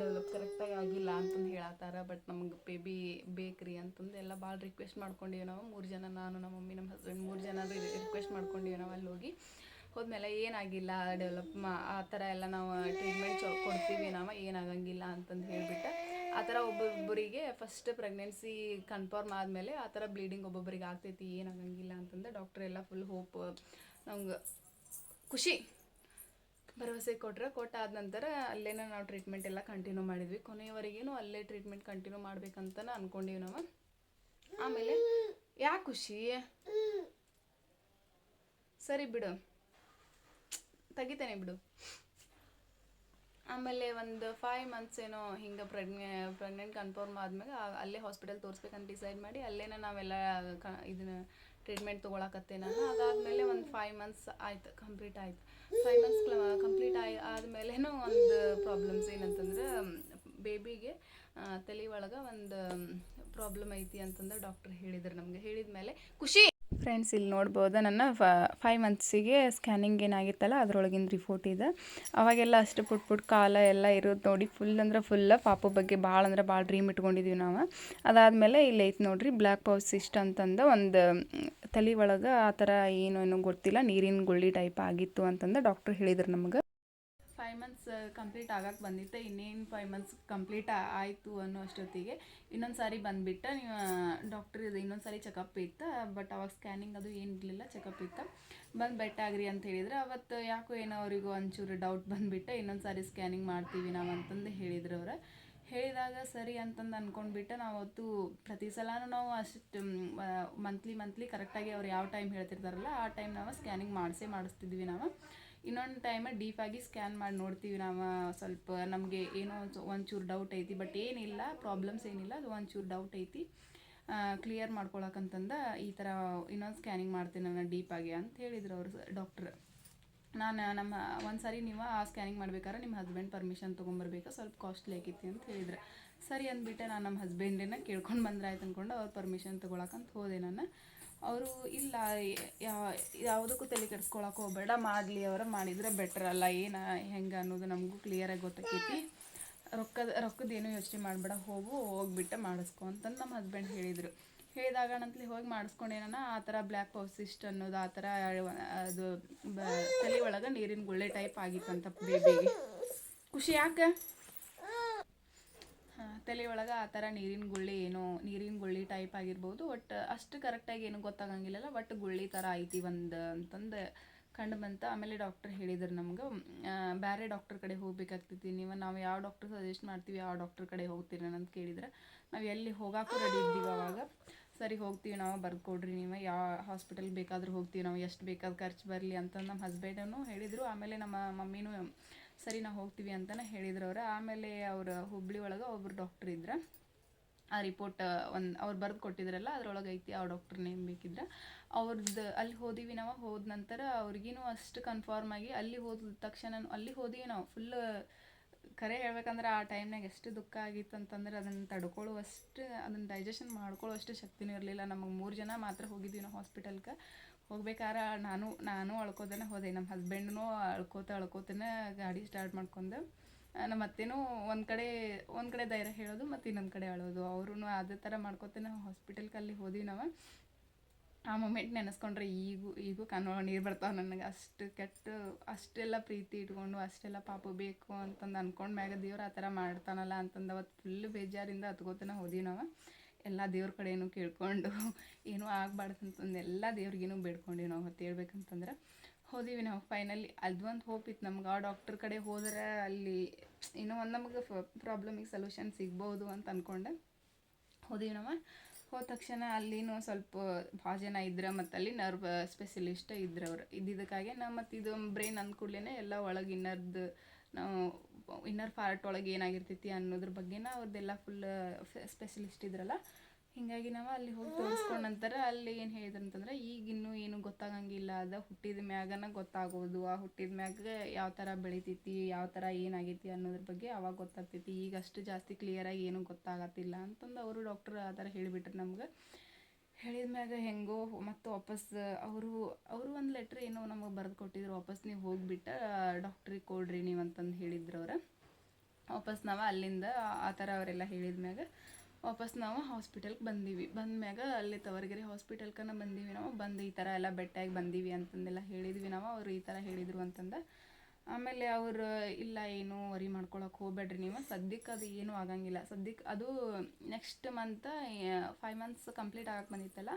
ಡೆವಲಪ್ ಕರೆಕ್ಟಾಗಿ ಆಗಿಲ್ಲ ಅಂತಂದು ಹೇಳತ್ತಾರ. ಬಟ್ ನಮ್ಗೆ ಬೇಬಿ ಬೇಕ್ರಿ ಅಂತಂದು ಎಲ್ಲ ಭಾಳ ರಿಕ್ವೆಸ್ಟ್ ಮಾಡ್ಕೊಂಡಿವಿ ನಾವು. ಮೂರು ಜನ ನಾನು, ನಮ್ಮ ಮಮ್ಮಿ, ನಮ್ಮ ಹಸ್ಬೆಂಡ್ ಮೂರು ಜನ ರಿಕ್ವೆಸ್ಟ್ ಮಾಡ್ಕೊಂಡಿವಿ ನಾವು ಅಲ್ಲಿ ಹೋಗಿ. ಹೋದ್ಮೇಲೆ ಏನಾಗಿಲ್ಲ ಡೆವಲಪ್ ಮಾ, ಆ ಥರ ಎಲ್ಲ ನಾವು ಟ್ರೀಟ್ಮೆಂಟ್ ಕೊಡ್ತೀವಿ ನಾವು, ಏನಾಗಂಗಿಲ್ಲ ಅಂತಂದು ಹೇಳಿಬಿಟ್ಟು ಆ ಥರ ಒಬ್ಬೊಬ್ಬರಿಗೆ ಫಸ್ಟ್ ಪ್ರೆಗ್ನೆನ್ಸಿ ಕನ್ಫರ್ಮ್ ಆದಮೇಲೆ ಆ ಥರ ಬ್ಲೀಡಿಂಗ್ ಒಬ್ಬೊಬ್ಬರಿಗೆ ಆಗ್ತೈತಿ, ಏನಾಗಂಗಿಲ್ಲ ಅಂತಂದು ಡಾಕ್ಟ್ರ್ ಎಲ್ಲ ಫುಲ್ ಹೋಪ್ ನಮ್ಗೆ ಖುಷಿ, ಭರವಸೆ ಕೊಟ್ಟರೆ ಕೊಟ್ಟಾದ ನಂತರ ಅಲ್ಲೇನ ನಾವು ಟ್ರೀಟ್ಮೆಂಟ್ ಎಲ್ಲ ಕಂಟಿನ್ಯೂ ಮಾಡಿದ್ವಿ. ಕೊನೆಯವರೆಗೇನು ಅಲ್ಲೇ ಟ್ರೀಟ್ಮೆಂಟ್ ಕಂಟಿನ್ಯೂ ಮಾಡ್ಬೇಕಂತ ಅನ್ಕೊಂಡೀವಿ ನಾವು. ಆಮೇಲೆ ಯಾಕೆ ಖುಷಿ? ಸರಿ ಬಿಡು. ತೆಗಿತೇನೆ ಬಿಡು. ಆಮೇಲೆ ಒಂದು ಫೈವ್ ಮಂತ್ಸ್ ಏನೋ ಹಿಂಗೆ ಪ್ರೆಗ್ನೆ ಪ್ರೆಗ್ನೆಂಟ್ ಕನ್ಫರ್ಮ್ ಆದ್ಮೇಲೆ ಅಲ್ಲೇ ಹಾಸ್ಪಿಟಲ್ ತೋರಿಸ್ಬೇಕಂತ ಡಿಸೈಡ್ ಮಾಡಿ ಅಲ್ಲೇನ ನಾವೆಲ್ಲ ಕ, ಇದನ್ನ ಟ್ರೀಟ್ಮೆಂಟ್ ತೊಗೊಳಕತ್ತೆ ನಾನು ಅದಾದಮೇಲೆ ಒಂದು ಫೈವ್ ಮಂತ್ಸ್ ಆಯ್ತು ಕಂಪ್ಲೀಟ್ ಆಯ್ತು. ಫೈವ್ ಮಂತ್ಸ್ ಕಂಪ್ಲೀಟ್ ಆಯ್, ಆದಮೇಲೇನೂ ಒಂದು ಪ್ರಾಬ್ಲಮ್ಸ್ ಏನಂತಂದ್ರೆ ಬೇಬಿಗೆ ತಲೆ ಒಳಗೆ ಒಂದು ಪ್ರಾಬ್ಲಮ್ ಐತಿ ಅಂತಂದು ಡಾಕ್ಟ್ರ್ ಹೇಳಿದ್ರು ನಮಗೆ. ಹೇಳಿದ ಮೇಲೆ ಖುಷಿ! ಫ್ರೆಂಡ್ಸ್ ಇಲ್ಲಿ ನೋಡ್ಬೋದು. ನನ್ನ ಫೈವ್ ಮಂತ್ಸಿಗೆ ಸ್ಕ್ಯಾನಿಂಗ್ ಏನಾಗಿತ್ತಲ್ಲ ಅದರೊಳಗಿನ ರಿಪೋರ್ಟ್ ಇದೆ. ಅವಾಗೆಲ್ಲ ಅಷ್ಟು ಪುಟ್ ಪುಟ್ ಕಾಲ ಎಲ್ಲ ಇರೋದು ನೋಡಿ ಫುಲ್ ಅಂದ್ರೆ ಫುಲ್ಲ ಪಾಪು ಬಗ್ಗೆ ಭಾಳ ಅಂದ್ರೆ ಭಾಳ ಡ್ರೀಮ್ ಇಟ್ಕೊಂಡಿದ್ದೀವಿ ನಾವು. ಅದಾದಮೇಲೆ ಇಲ್ಲಿ ಐತೆ ನೋಡ್ರಿ ಬ್ಲ್ಯಾಕ್ ಪೌಸ್ ಇಷ್ಟು ಅಂತಂದು ಒಂದು, ತಲೆ ಒಳಗೆ ಆ ಥರ ಏನು ಗೊತ್ತಿಲ್ಲ, ನೀರಿನ ಗುಳ್ಳಿ ಟೈಪ್ ಆಗಿತ್ತು ಅಂತಂದು ಡಾಕ್ಟ್ರ್ ಹೇಳಿದ್ರು ನಮ್ಗೆ. ಫೈವ್ ಮಂತ್ಸ್ ಕಂಪ್ಲೀಟ್ ಆಗಕ್ಕೆ ಬಂದಿತ್ತು. ಇನ್ನೇನು ಫೈವ್ ಮಂತ್ಸ್ ಕಂಪ್ಲೀಟ್ ಆಯಿತು ಅನ್ನೋ ಅಷ್ಟೊತ್ತಿಗೆ. ಇನ್ನೊಂದು ಸಾರಿ ಬಂದುಬಿಟ್ಟು ನೀವು ಡಾಕ್ಟ್ರ್ ಇದು ಇನ್ನೊಂದು ಸಾರಿ ಚೆಕಪ್ ಇತ್ತು. ಬಟ್ ಅವಾಗ ಸ್ಕ್ಯಾನಿಂಗ್ ಅದು ಏನು ಇರಲಿಲ್ಲ ಚೆಕಪ್ ಇತ್ತು. ಬಂದು ಬೆಟ್ಟ ಆಗ್ರಿ ಅಂತ ಹೇಳಿದ್ರೆ. ಅವತ್ತು ಯಾಕೋ ಏನೋ ಅವರಿಗೂ ಒಂಚೂರು ಡೌಟ್ ಬಂದುಬಿಟ್ಟು, ಇನ್ನೊಂದು ಸಾರಿ ಸ್ಕ್ಯಾನಿಂಗ್ ಮಾಡ್ತೀವಿ ನಾವು ಅಂತಂದು ಹೇಳಿದ್ರು ಅವ್ರು. ಹೇಳಿದಾಗ ಸರಿ ಅಂತಂದು ಅಂದ್ಕೊಂಡ್ಬಿಟ್ಟು ನಾವು ಅವತ್ತು ಪ್ರತಿ ಸಲನೂ ನಾವು ಅಷ್ಟು ಮಂತ್ಲಿ ಮಂತ್ಲಿ ಕರೆಕ್ಟಾಗಿ ಅವ್ರು ಯಾವ ಟೈಮ್ ಹೇಳ್ತಿರ್ತಾರಲ್ಲ, ಆ ಟೈಮ್ ನಾವು ಸ್ಕ್ಯಾನಿಂಗ್ ಮಾಡಿಸೇ ಮಾಡಿಸ್ತಿದ್ವಿ ನಾವು. ಇನ್ನೊಂದು ಟೈಮ್ ಡೀಪಾಗಿ ಸ್ಕ್ಯಾನ್ ಮಾಡಿ ನೋಡ್ತೀವಿ ನಾವು ಸ್ವಲ್ಪ ನಮಗೆ ಏನೋ ಒಂಚೂರು ಡೌಟ್ ಐತಿ ಬಟ್ ಏನಿಲ್ಲ ಪ್ರಾಬ್ಲಮ್ಸ್ ಏನಿಲ್ಲ, ಅದು ಒಂಚೂರು ಡೌಟ್ ಐತಿ. ಕ್ಲಿಯರ್ ಮಾಡ್ಕೊಳಕಂತಂದ ಈ ಥರ ಇನ್ನೊಂದು ಸ್ಕ್ಯಾನಿಂಗ್ ಮಾಡ್ತೀನಿ ನಾನು ಡೀಪಾಗಿ ಅಂತ ಹೇಳಿದ್ರು ಅವರು ಡಾಕ್ಟ್ರ್ ನಾನು ನಮ್ಮ ಒಂದು ಸಾರಿ ನೀವು ಆ ಸ್ಕ್ಯಾನಿಂಗ್ ಮಾಡ್ಬೇಕಾದ್ರೆ ನಿಮ್ಮ ಹಸ್ಬೆಂಡ್ ಪರ್ಮಿಷನ್ ತೊಗೊಂಬರ್ಬೇಕು, ಸ್ವಲ್ಪ ಕಾಸ್ಟ್ಲಿ ಆಗೈತಿ ಅಂತ ಹೇಳಿದ್ರು. ಸರಿ ಅಂದ್ಬಿಟ್ಟೆ ನಾನು ನಮ್ಮ ಹಸ್ಬೆಂಡಿನ ಕೇಳ್ಕೊಂಡು ಬಂದ್ರೆ ಆಯ್ತು ಅಂದ್ಕೊಂಡು ಅವ್ರ ಪರ್ಮಿಷನ್ ತೊಗೊಳಕಂತ ಹೋದೆ ನಾನು. ಅವರು ಇಲ್ಲ ಯಾವುದಕ್ಕೂ ತಲೆ ಕೆಡ್ಸ್ಕೊಳಕ್ಕೆ ಹೋಗಬೇಡ ಮಾಡಲಿ ಅವರ ಮಾಡಿದರೆ ಬೆಟ್ರ್ ಅಲ್ಲ, ಏನು, ಹೆಂಗೆ ಅನ್ನೋದು ನಮಗೂ ಕ್ಲಿಯರಾಗಿ ಗೊತ್ತಾಕೈತಿ. ರೊಕ್ಕದ ರೊಕ್ಕದ ಏನೂ ಯೋಚನೆ ಮಾಡಬೇಡ, ಹೋಗು, ಹೋಗ್ಬಿಟ್ಟು ಮಾಡಿಸ್ಕೊ ಅಂತಂದು ನಮ್ಮ ಹಸ್ಬೆಂಡ್ ಹೇಳಿದರು. ಹೇಳಿದಾಗ ನಂತಲಿ ಹೋಗಿ ಮಾಡಿಸ್ಕೊಂಡೇನ ಆ ಥರ ಬ್ಲ್ಯಾಕ್ ಪೌಸಿಸ್ಟ್ ಅನ್ನೋದು, ಆ ಥರ ಅದು, ಬ, ತಲೆ ಒಳಗೆ ನೀರಿನ ಗುಳ್ಳೆ ಟೈಪ್ ಆಗಿತ್ತಂತ ಬೇಬಿಗೆ ಖುಷಿ ಯಾಕೆ? ತಲೆ ಒಳಗೆ ಆ ಥರ ನೀರಿನ ಗುಳ್ಳಿ ಏನೋ, ನೀರಿನ ಗುಳ್ಳಿ ಟೈಪ್ ಆಗಿರ್ಬೋದು. ಬಟ್ ಅಷ್ಟು ಕರೆಕ್ಟಾಗಿ ಏನು ಗೊತ್ತಾಗಂಗಿಲ್ಲಲ್ಲ. ಬಟ್ ಗುಳ್ಳಿ ಥರ ಐತಿ ಒಂದು ಅಂತಂದು ಕಂಡು ಬಂತ. ಆಮೇಲೆ ಡಾಕ್ಟರ್ ಹೇಳಿದ್ರು ನಮ್ಗೆ ಬೇರೆ ಡಾಕ್ಟರ್ ಕಡೆ ಹೋಗ್ಬೇಕಾಗ್ತೈತಿ. ನೀವು, ನಾವು ಯಾವ ಡಾಕ್ಟರ್ ಸಜೆಸ್ಟ್ ಮಾಡ್ತೀವಿ ಯಾವ ಡಾಕ್ಟರ್ ಕಡೆ ಹೋಗ್ತೀರ ಅಂತ ಕೇಳಿದ್ರೆ. ನಾವು ಎಲ್ಲಿ ಹೋಗಾಕೂ ರೆಡಿ ಇದ್ದೀವಿ ಅವಾಗ. ಸರಿ, ಹೋಗ್ತೀವಿ ನಾವು, ಬರ್ಕೊಡ್ರಿ ನೀವು. ಯಾವ ಹಾಸ್ಪಿಟಲ್ ಬೇಕಾದರೂ ಹೋಗ್ತೀವಿ. ನಾವು ಎಷ್ಟು ಬೇಕಾದ ಖರ್ಚು ಬರಲಿ ಅಂತ ನಮ್ಮ ಹಸ್ಬೆಂಡನ್ನು ಹೇಳಿದರು. ಆಮೇಲೆ ನಮ್ಮ ಮಮ್ಮಿನೂ ಸರಿ, ನಾವು ಹೋಗ್ತೀವಿ ಅಂತಲೇ ಹೇಳಿದ್ರು ಅವ್ರು. ಆಮೇಲೆ ಅವ್ರು ಹುಬ್ಳಿ ಒಳಗೆ ಒಬ್ಬರು ಡಾಕ್ಟ್ರ್ ಇದ್ರು. ಆ ರಿಪೋರ್ಟ್ ಒಂದು, ಅವ್ರು ಬರೆದು ಕೊಟ್ಟಿದ್ರಲ್ಲ, ಅದ್ರೊಳಗೆ ಐತಿ, ಆ ಡಾಕ್ಟ್ರ್ ನೇಮ್ ಬೇಕಿದ್ರೆ. ಅವ್ರದ್ದು ಅಲ್ಲಿ ಹೋದಿವಿ ನಾವು, ಹೋದ ನಂತರ ಅವ್ರಿಗಿನೂ ಅಷ್ಟು ಕನ್ಫರ್ಮ್ ಆಗಿ ಅಲ್ಲಿ ಹೋದ ತಕ್ಷಣ, ಅಲ್ಲಿ ಹೋದಿವಿ ನಾವು. ಫುಲ್ ಕರೆ ಹೇಳ್ಬೇಕಂದ್ರೆ ಆ ಟೈಮ್ನಾಗ ಎಷ್ಟು ದುಃಖ ಆಗಿತ್ತು ಅಂತಂದ್ರೆ ಅದನ್ನು ತಡ್ಕೊಳ್ಳುವಷ್ಟು ಅದನ್ನು ಡೈಜೆಷನ್ ಮಾಡ್ಕೊಳ್ಳುವಷ್ಟು ಶಕ್ತಿನೂ ಇರಲಿಲ್ಲ. ನಮಗೆ ಮೂರು ಜನ ಮಾತ್ರ ಹೋಗಿದ್ವಿ ನಾವು ಹಾಸ್ಪಿಟಲ್ಗೆ ಹೋಗ್ಬೇಕಾರೆ ನಾನು ನಾನು ಅಳ್ಕೋತಾನೆ, ಹೋದೆ. ನಮ್ಮ ಹಸ್ಬೆಂಡ್ನು ಅಳ್ಕೋತ, ಅಳ್ಕೋತಾನೆ ಗಾಡಿ ಸ್ಟಾರ್ಟ್ ಮಾಡ್ಕೊಂಡು. ನಮ್ಮ ಅತ್ತೆನೂ ಒಂದು ಕಡೆ ಒಂದು ಕಡೆ ಧೈರ್ಯ ಹೇಳೋದು ಮತ್ತು ಇನ್ನೊಂದು ಕಡೆ ಅಳೋದು ಅವರು ಅದೇ ಥರ ಮಾಡ್ಕೋತಾನೆ. ಹಾಸ್ಪಿಟಲ್ಗೆ ಅಲ್ಲಿ ಹೋದ್ವಿ ನಾವು. ಆ ಮೂಮೆಂಟ್ ನೆನೆಸ್ಕೊಂಡ್ರೆ ಈಗೂ ಈಗೂ ಕಣ್ಣು ನೀರು ಬರ್ತಾವೆ ನನಗೆ. ಅಷ್ಟು ಕೆಟ್ಟು, ಅಷ್ಟೆಲ್ಲ ಪ್ರೀತಿ ಇಟ್ಕೊಂಡು, ಅಷ್ಟೆಲ್ಲ ಪಾಪ ಬೇಕು ಅಂತಂದು ಅಂದ್ಕೊಂಡು ಮ್ಯಾಗ ದೇವ್ರು ಆ ಥರ ಮಾಡ್ತಾನಲ್ಲ ಅಂತಂದು ಅವತ್ತು ಫುಲ್ ಬೇಜಾರಿಂದ ಹತ್ಕೋತನ ಹೋದ್ವಿ ನಾವು. ಎಲ್ಲ ದೇವ್ರ ಕಡೆಯೂ ಕೇಳ್ಕೊಂಡು ಏನೂ ಆಗಬಾರ್ದು ಅಂತಂದು ಎಲ್ಲ ದೇವ್ರಿಗೇನು ಬೇಡ್ಕೊಂಡೀವಿ ನಾವು ಹೊತ್ತು ಹೇಳ್ಬೇಕಂತಂದ್ರೆ ಹೋದೀವಿ ನಾವು ಫೈನಲಿ ಅದೊಂದು ಹೋಪ್ ಇತ್ತು ನಮ್ಗೆ. ಆ ಡಾಕ್ಟ್ರ್ ಕಡೆ ಹೋದ್ರೆ ಅಲ್ಲಿ ಏನೋ ಒಂದು ನಮಗೆ ಪ್ರಾಬ್ಲಮಿಗೆ ಸೊಲ್ಯೂಷನ್ ಸಿಗ್ಬೋದು ಅಂತ ಅಂದ್ಕೊಂಡೆ ಹೋದೀವಿ ನಾವು. ಹೋದ ತಕ್ಷಣ ಅಲ್ಲಿನೂ ಸ್ವಲ್ಪ ಭಾಳ ಜನ ಇದ್ರೆ ಮತ್ತು ಅಲ್ಲಿ ನರ್ವ್ ಸ್ಪೆಷಲಿಸ್ಟ್ ಇದ್ರು ಅವ್ರು. ನಾ ಮತ್ತು ಇದು ಬ್ರೈನ್ ಅಂದ್ಕೂಡ್ಲೇ ಕೂಡಲೇ ಎಲ್ಲ ಒಳಗೆ ಇನ್ನರ್ದು ನಾವು ಇನ್ನರ್ ಪಾರ್ಟ್ ಒಳಗೆ ಏನಾಗಿರ್ತೈತಿ ಅನ್ನೋದ್ರ ಬಗ್ಗೆನ ಅವ್ರದ್ದೆಲ್ಲ ಫುಲ್ ಸ್ಪೆಷಲಿಸ್ಟ್ ಇದ್ರಲ್ಲ. ಹೀಗಾಗಿ ನಾವು ಅಲ್ಲಿ ಹೋಗಿ ತೋರಿಸ್ಕೊಂಡ ನಂತರ ಅಲ್ಲಿ ಏನು ಹೇಳಿದ್ರು ಅಂತಂದ್ರೆ ಈಗ ಇನ್ನೂ ಏನು ಗೊತ್ತಾಗಂಗಿಲ್ಲ. ಅದ ಹುಟ್ಟಿದ ಮ್ಯಾಗನ ಗೊತ್ತಾಗೋದು. ಆ ಹುಟ್ಟಿದ ಮ್ಯಾಗ ಯಾವ ಥರ ಬೆಳಿತೈತಿ, ಯಾವ ಥರ ಏನಾಗೈತಿ ಅನ್ನೋದ್ರ ಬಗ್ಗೆ ಅವಾಗ ಗೊತ್ತಾಗ್ತೈತಿ. ಈಗ ಅಷ್ಟು ಜಾಸ್ತಿ ಕ್ಲಿಯರಾಗಿ ಏನೂ ಗೊತ್ತಾಗತ್ತಿಲ್ಲ. ಅಂತಂದು ಅವರು ಡಾಕ್ಟ್ರ್ ಆ ಥರ ಹೇಳಿಬಿಟ್ರು ನಮ್ಗೆ. ಹೇಳಿದ ಮ್ಯಾಗ ಹೆಂಗೋ ಮತ್ತು ವಾಪಸ್, ಅವರು ಅವರು ಒಂದು ಲೆಟ್ರ್ ಏನೋ ನಮಗೆ ಬರೆದು ಕೊಟ್ಟಿದ್ರು ವಾಪಸ್ ನೀವು ಹೋಗಿಬಿಟ್ಟು ಡಾಕ್ಟ್ರಿಗೆ ಕೊಡ್ರಿ ನೀವು ಅಂತಂದು ಹೇಳಿದ್ರು ಅವ್ರು. ವಾಪಸ್ ನಾವು ಅಲ್ಲಿಂದ ಆ ಥರ ಅವರೆಲ್ಲ ಹೇಳಿದ ಮ್ಯಾಗ ವಾಪಸ್ ನಾವು ಹಾಸ್ಪಿಟಲ್ಗೆ ಬಂದೀವಿ. ಬಂದ್ಮ್ಯಾಗ ಅಲ್ಲಿ ತವರಗೆರೆ ಹಾಸ್ಪಿಟಲ್ಕನ ಬಂದೀವಿ ನಾವು. ಬಂದು ಈ ಥರ ಎಲ್ಲ ಬೆಟ್ಟಾಗಿ ಬಂದೀವಿ ಅಂತಂದೆಲ್ಲ ಹೇಳಿದ್ವಿ ನಾವು. ಅವರು ಈ ಥರ ಹೇಳಿದರು ಅಂತಂದು. ಆಮೇಲೆ ಅವರು, ಇಲ್ಲ, ಏನು ವರಿ ಮಾಡ್ಕೊಳಕ್ಕೆ ಹೋಗ್ಬೇಡ್ರಿ ನೀವು. ಸದ್ಯಕ್ಕೆ ಅದು ಏನೂ ಆಗಂಗಿಲ್ಲ. ಸದ್ಯಕ್ಕೆ ಅದು next month five months complete ಆಗಕ್ಕೆ ಬಂದಿತ್ತಲ್ಲ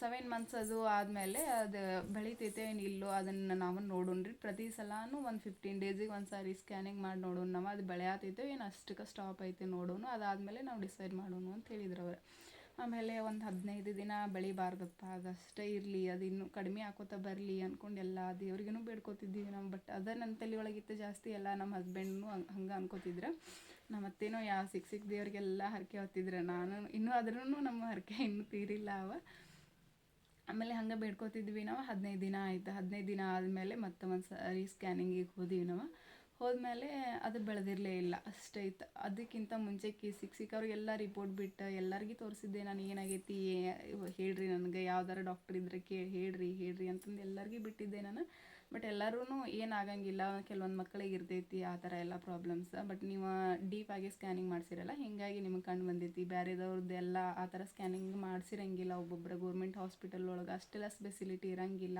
ಸೆವೆನ್ ಮಂತ್ಸ್ ಅದು ಆದಮೇಲೆ ಅದು ಬೆಳಿತೈತೆ, ಏನು ಇಲ್ಲೋ ಅದನ್ನು ನಾವು ನೋಡೋಣ್ರಿ ಪ್ರತಿ ಸಲಾನು ಒಂದು ಫಿಫ್ಟೀನ್ ಡೇಸಿಗೆ ಒಂದು ಸಾರಿ ಸ್ಕ್ಯಾನಿಂಗ್ ಮಾಡಿ ನೋಡೋಣ ನಾವು ಅದು ಬೆಳೆಯತೈತೆ ಏನು ಅಷ್ಟಕ್ಕೆ ಸ್ಟಾಪ್ ಐತೆ ನೋಡೋಣ ಅದಾದಮೇಲೆ ನಾವು ಡಿಸೈಡ್ ಮಾಡೋಣ ಅಂತ ಹೇಳಿದ್ರು ಅವರು. ಆಮೇಲೆ ಒಂದು ಹದಿನೈದು ದಿನ ಬೆಳಿಬಾರ್ದಪ್ಪ, ಅದಷ್ಟೇ ಇರಲಿ, ಅದು ಇನ್ನೂ ಕಡಿಮೆ ಆಕೋತ ಬರಲಿ ಅಂದ್ಕೊಂಡು ಎಲ್ಲ ದೇವ್ರಿಗೂ ಬೇಡ್ಕೊತಿದ್ದೀವಿ ನಾವು ಬಟ್ ಅದೇ ನನ್ನ ತಲೆ ಒಳಗಿತ್ತು ಜಾಸ್ತಿ ಎಲ್ಲ ನಮ್ಮ ಹಸ್ಬೆಂಡ್ನು ಹಂಗೆ ಅನ್ಕೋತಿದ್ರು. ನಮ್ಮ ಅತ್ತೇನೋ ಯಾವ ಸಿಕ್ಕ ಸಿಕ್ಕ ದೇವ್ರಿಗೆಲ್ಲ ಹರಕೆ ಹೊತ್ತಿದ್ರೆ, ನಾನು ಇನ್ನೂ ಆದ್ರೂ ನಮ್ಮ ಹರಕೆ ಇನ್ನೂ ತೀರಿಲ್ಲ ಅವ. ಆಮೇಲೆ ಹಂಗೆ ಬೇಡ್ಕೊತಿದ್ವಿ ನಾವು, ಹದಿನೈದು ದಿನ ಆಯ್ತು, ಹದಿನೈದು ದಿನ ಆದಮೇಲೆ ಮತ್ತೆ ಒಂದು ಸಾರಿ ಸ್ಕ್ಯಾನಿಂಗಿಗೆ ಹೋದಿವಿ ನಾವು. ಹೋದ್ಮೇಲೆ ಅದು ಬೆಳೆದಿರಲೇ ಇಲ್ಲ. ಅಷ್ಟೈತೆ ಅದಕ್ಕಿಂತ ಮುಂಚೆ ಕಿ ಸಿಕ್ ಎಲ್ಲ ರಿಪೋರ್ಟ್ ಬಿಟ್ಟು ಎಲ್ಲರಿಗೂ ತೋರಿಸಿದ್ದೆ, ನಾನು ಏನಾಗೈತಿ? ಹೇಳ್ರಿ ನನಗೆ. ಯಾವ್ದಾರ ಡಾಕ್ಟರ್ ಇದ್ರೆ ಕೇ, ಹೇಳ್ರಿ ಹೇಳ್ರಿ ಅಂತಂದು ಎಲ್ಲರಿಗೂ ಬಿಟ್ಟಿದ್ದೆ ನಾನು. ಬಟ್ ಎಲ್ಲರೂ ಏನಾಗಂಗಿಲ್ಲ ಕೆಲವೊಂದು ಮಕ್ಕಳಿಗೆ ಇರ್ತೈತಿ, ಆ ಥರ ಎಲ್ಲ ಪ್ರಾಬ್ಲಮ್ಸ್ ಬಟ್ ನೀವು ಡೀಪಾಗಿ ಸ್ಕ್ಯಾನಿಂಗ್ ಮಾಡಿಸಿರಲ್ಲ, ಹೀಗಾಗಿ ನಿಮಗೆ ಕಂಡು ಬಂದೈತಿ ಬೇರೆದವ್ರದ್ದೆಲ್ಲ ಆ ಥರ ಸ್ಕ್ಯಾನಿಂಗ್ ಮಾಡಿಸಿರಂಗಿಲ್ಲ. ಒಬ್ಬೊಬ್ಬರ ಗೌರ್ಮೆಂಟ್ ಹಾಸ್ಪಿಟಲ್ ಒಳಗೆ ಅಷ್ಟೆಲ್ಲ ಸ್ಪೆಸಿಲಿಟಿ ಇರಂಗಿಲ್ಲ.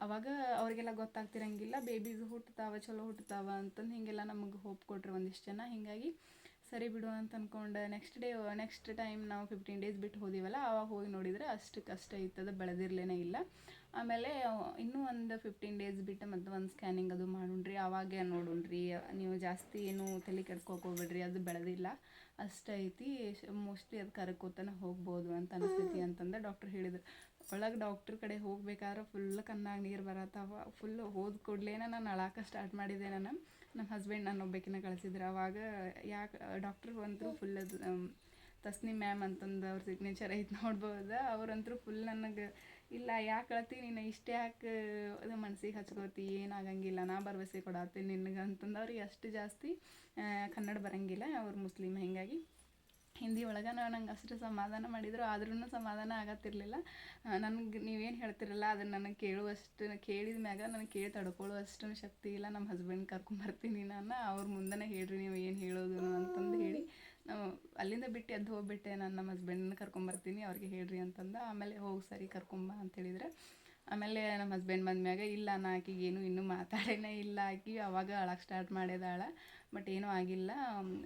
ಅವಾಗ ಅವರಿಗೆಲ್ಲ ಗೊತ್ತಾಗ್ತಿರಂಗಿಲ್ಲ ಬೇಬೀಸ್ ಹುಟ್ಟುತ್ತಾವ ಚಲೋ ಹುಟ್ಟುತ್ತಾವ ಅಂತಂದು ಹೀಗೆಲ್ಲ ನಮಗೆ ಹೋಪ್ ಕೊಟ್ರು ಒಂದಿಷ್ಟು ಜನ. ಹೀಗಾಗಿ ಸರಿ ಬಿಡು ಅಂತ ಅಂದ್ಕೊಂಡು ನೆಕ್ಸ್ಟ್ ಡೇ ನೆಕ್ಸ್ಟ್ ಟೈಮ್ ನಾವು ಫಿಫ್ಟೀನ್ ಡೇಸ್ ಬಿಟ್ಟು ಹೋದಿವಲ್ಲ, ಅವಾಗ ಹೋಗಿ ನೋಡಿದರೆ ಅಷ್ಟು ಕಷ್ಟ ಇತ್ತದ ಬೆಳೆದಿರ್ಲೇ ಇಲ್ಲ. ಆಮೇಲೆ ಇನ್ನೂ ಒಂದು ಫಿಫ್ಟೀನ್ ಡೇಸ್ ಬಿಟ್ಟು ಮತ್ತೆ ಒಂದು ಸ್ಕ್ಯಾನಿಂಗ್ ಅದು ಮಾಡೋಣ್ರಿ, ಅವಾಗೆ ನೋಡೋಣ್ರಿ, ನೀವು ಜಾಸ್ತಿ ಏನು ತಲೆ ಹೋಗ್ಬೇಡ್ರಿ, ಅದು ಬೆಳೆದಿಲ್ಲ. ಅಷ್ಟೈತಿ ಮೋಸ್ಟ್ಲಿ ಅದು ಕರಕೋತನ ಹೋಗ್ಬೋದು ಅಂತ ಅನಿಸ್ತೈತಿ ಅಂತಂದು ಡಾಕ್ಟ್ರ್ ಹೇಳಿದ್ರು. ಒಳಗೆ ಡಾಕ್ಟ್ರ್ ಕಡೆ ಹೋಗ್ಬೇಕಾದ್ರೆ ಫುಲ್ ಕಣ್ಣಾಗ ನೀರು ಬರತ್ತವ ಫುಲ್ ಹೋದ ಕೂಡಲೇ ನಾನು ಅಳಾಕ ಸ್ಟಾರ್ಟ್ ಮಾಡಿದೆ ನಾನು. ನಮ್ಮ ಹಸ್ಬೆಂಡ್ ನಾನು ಒಬ್ಬಾಕಿನ ಕಳಿಸಿದ್ರು. ಅವಾಗ ಯಾಕೆ ಡಾಕ್ಟ್ರ್ ಅಂತೂ ಫುಲ್ ತಸ್ನಿ ಮ್ಯಾಮ್ ಅಂತಂದು ಅವ್ರ ಸಿಗ್ನೇಚರ್ ಐತೆ ನೋಡ್ಬೋದು. ಅವರಂತೂ ಫುಲ್ ನನಗೆ, ಇಲ್ಲ ಯಾಕೆ ಕಳತಿ ನೀನು ಇಷ್ಟು ಯಾಕೆ ಅದು ಮನ್ಸಿಗೆ ಹಚ್ಕೋತಿ? ಏನಾಗಂಗಿಲ್ಲ ನಾ ಭರವಸೆ ಕೊಡತ್ತೀನಿ ನಿನಗೆ ಅಂತಂದು ಅವ್ರಿಗೆ ಅಷ್ಟು ಜಾಸ್ತಿ ಕನ್ನಡ ಬರಂಗಿಲ್ಲ. ಅವ್ರು ಮುಸ್ಲಿಮ್ ಹೀಗಾಗಿ. ಹಿಂದಿ ಒಳಗೆ ನಂಗೆ ಅಷ್ಟು ಸಮಾಧಾನ ಮಾಡಿದ್ರು ಆದ್ರೂ ಸಮಾಧಾನ ಆಗತ್ತಿರಲಿಲ್ಲ. ನನಗೆ ನೀವೇನು ಹೇಳ್ತಿರಲ್ಲ ಅದನ್ನು ನನಗೆ ಕೇಳುವಷ್ಟು, ಕೇಳಿದ ಮ್ಯಾಗ ನನಗೆ ಕೇಳಿ ತಡ್ಕೊಳ್ಳುವಷ್ಟು ಶಕ್ತಿ ಇಲ್ಲ ನಮ್ಮ ಹಸ್ಬೆಂಡ್ ಕರ್ಕೊಂಬರ್ತೀನಿ ನಾನು, ಅವ್ರ ಮುಂದೆ ಹೇಳ್ರಿ ನೀವು ಏನು ಹೇಳೋದು ಅಂತಂದು ಹೇಳಿ, ನಾವು ಅಲ್ಲಿಂದ ಬಿಟ್ಟು ಎದ್ದು ಹೋಗ್ಬಿಟ್ಟೆ ನಾನು ನಮ್ಮ ಹಸ್ಬೆಂಡನ್ನ ಕರ್ಕೊಂಬರ್ತೀನಿ ಅವ್ರಿಗೆ ಹೇಳ್ರಿ ಅಂತಂದು, ಆಮೇಲೆ ಹೋಗಿ ಸರಿ ಕರ್ಕೊಂಬ ಅಂತ ಹೇಳಿದ್ರೆ ಆಮೇಲೆ ನಮ್ಮ ಹಸ್ಬೆಂಡ್ ಬಂದ್ಮ್ಯಾಗ ಇಲ್ಲ ನಾ ಆಕಿಗೆ ಏನು ಇನ್ನೂ ಮಾತಾಡೇನೇ ಇಲ್ಲ, ಆಕಿ ಅವಾಗ ಅಳಕ್ಕೆ ಸ್ಟಾರ್ಟ್ ಮಾಡಿದಾಳ ಬಟ್ ಏನೂ ಆಗಿಲ್ಲ.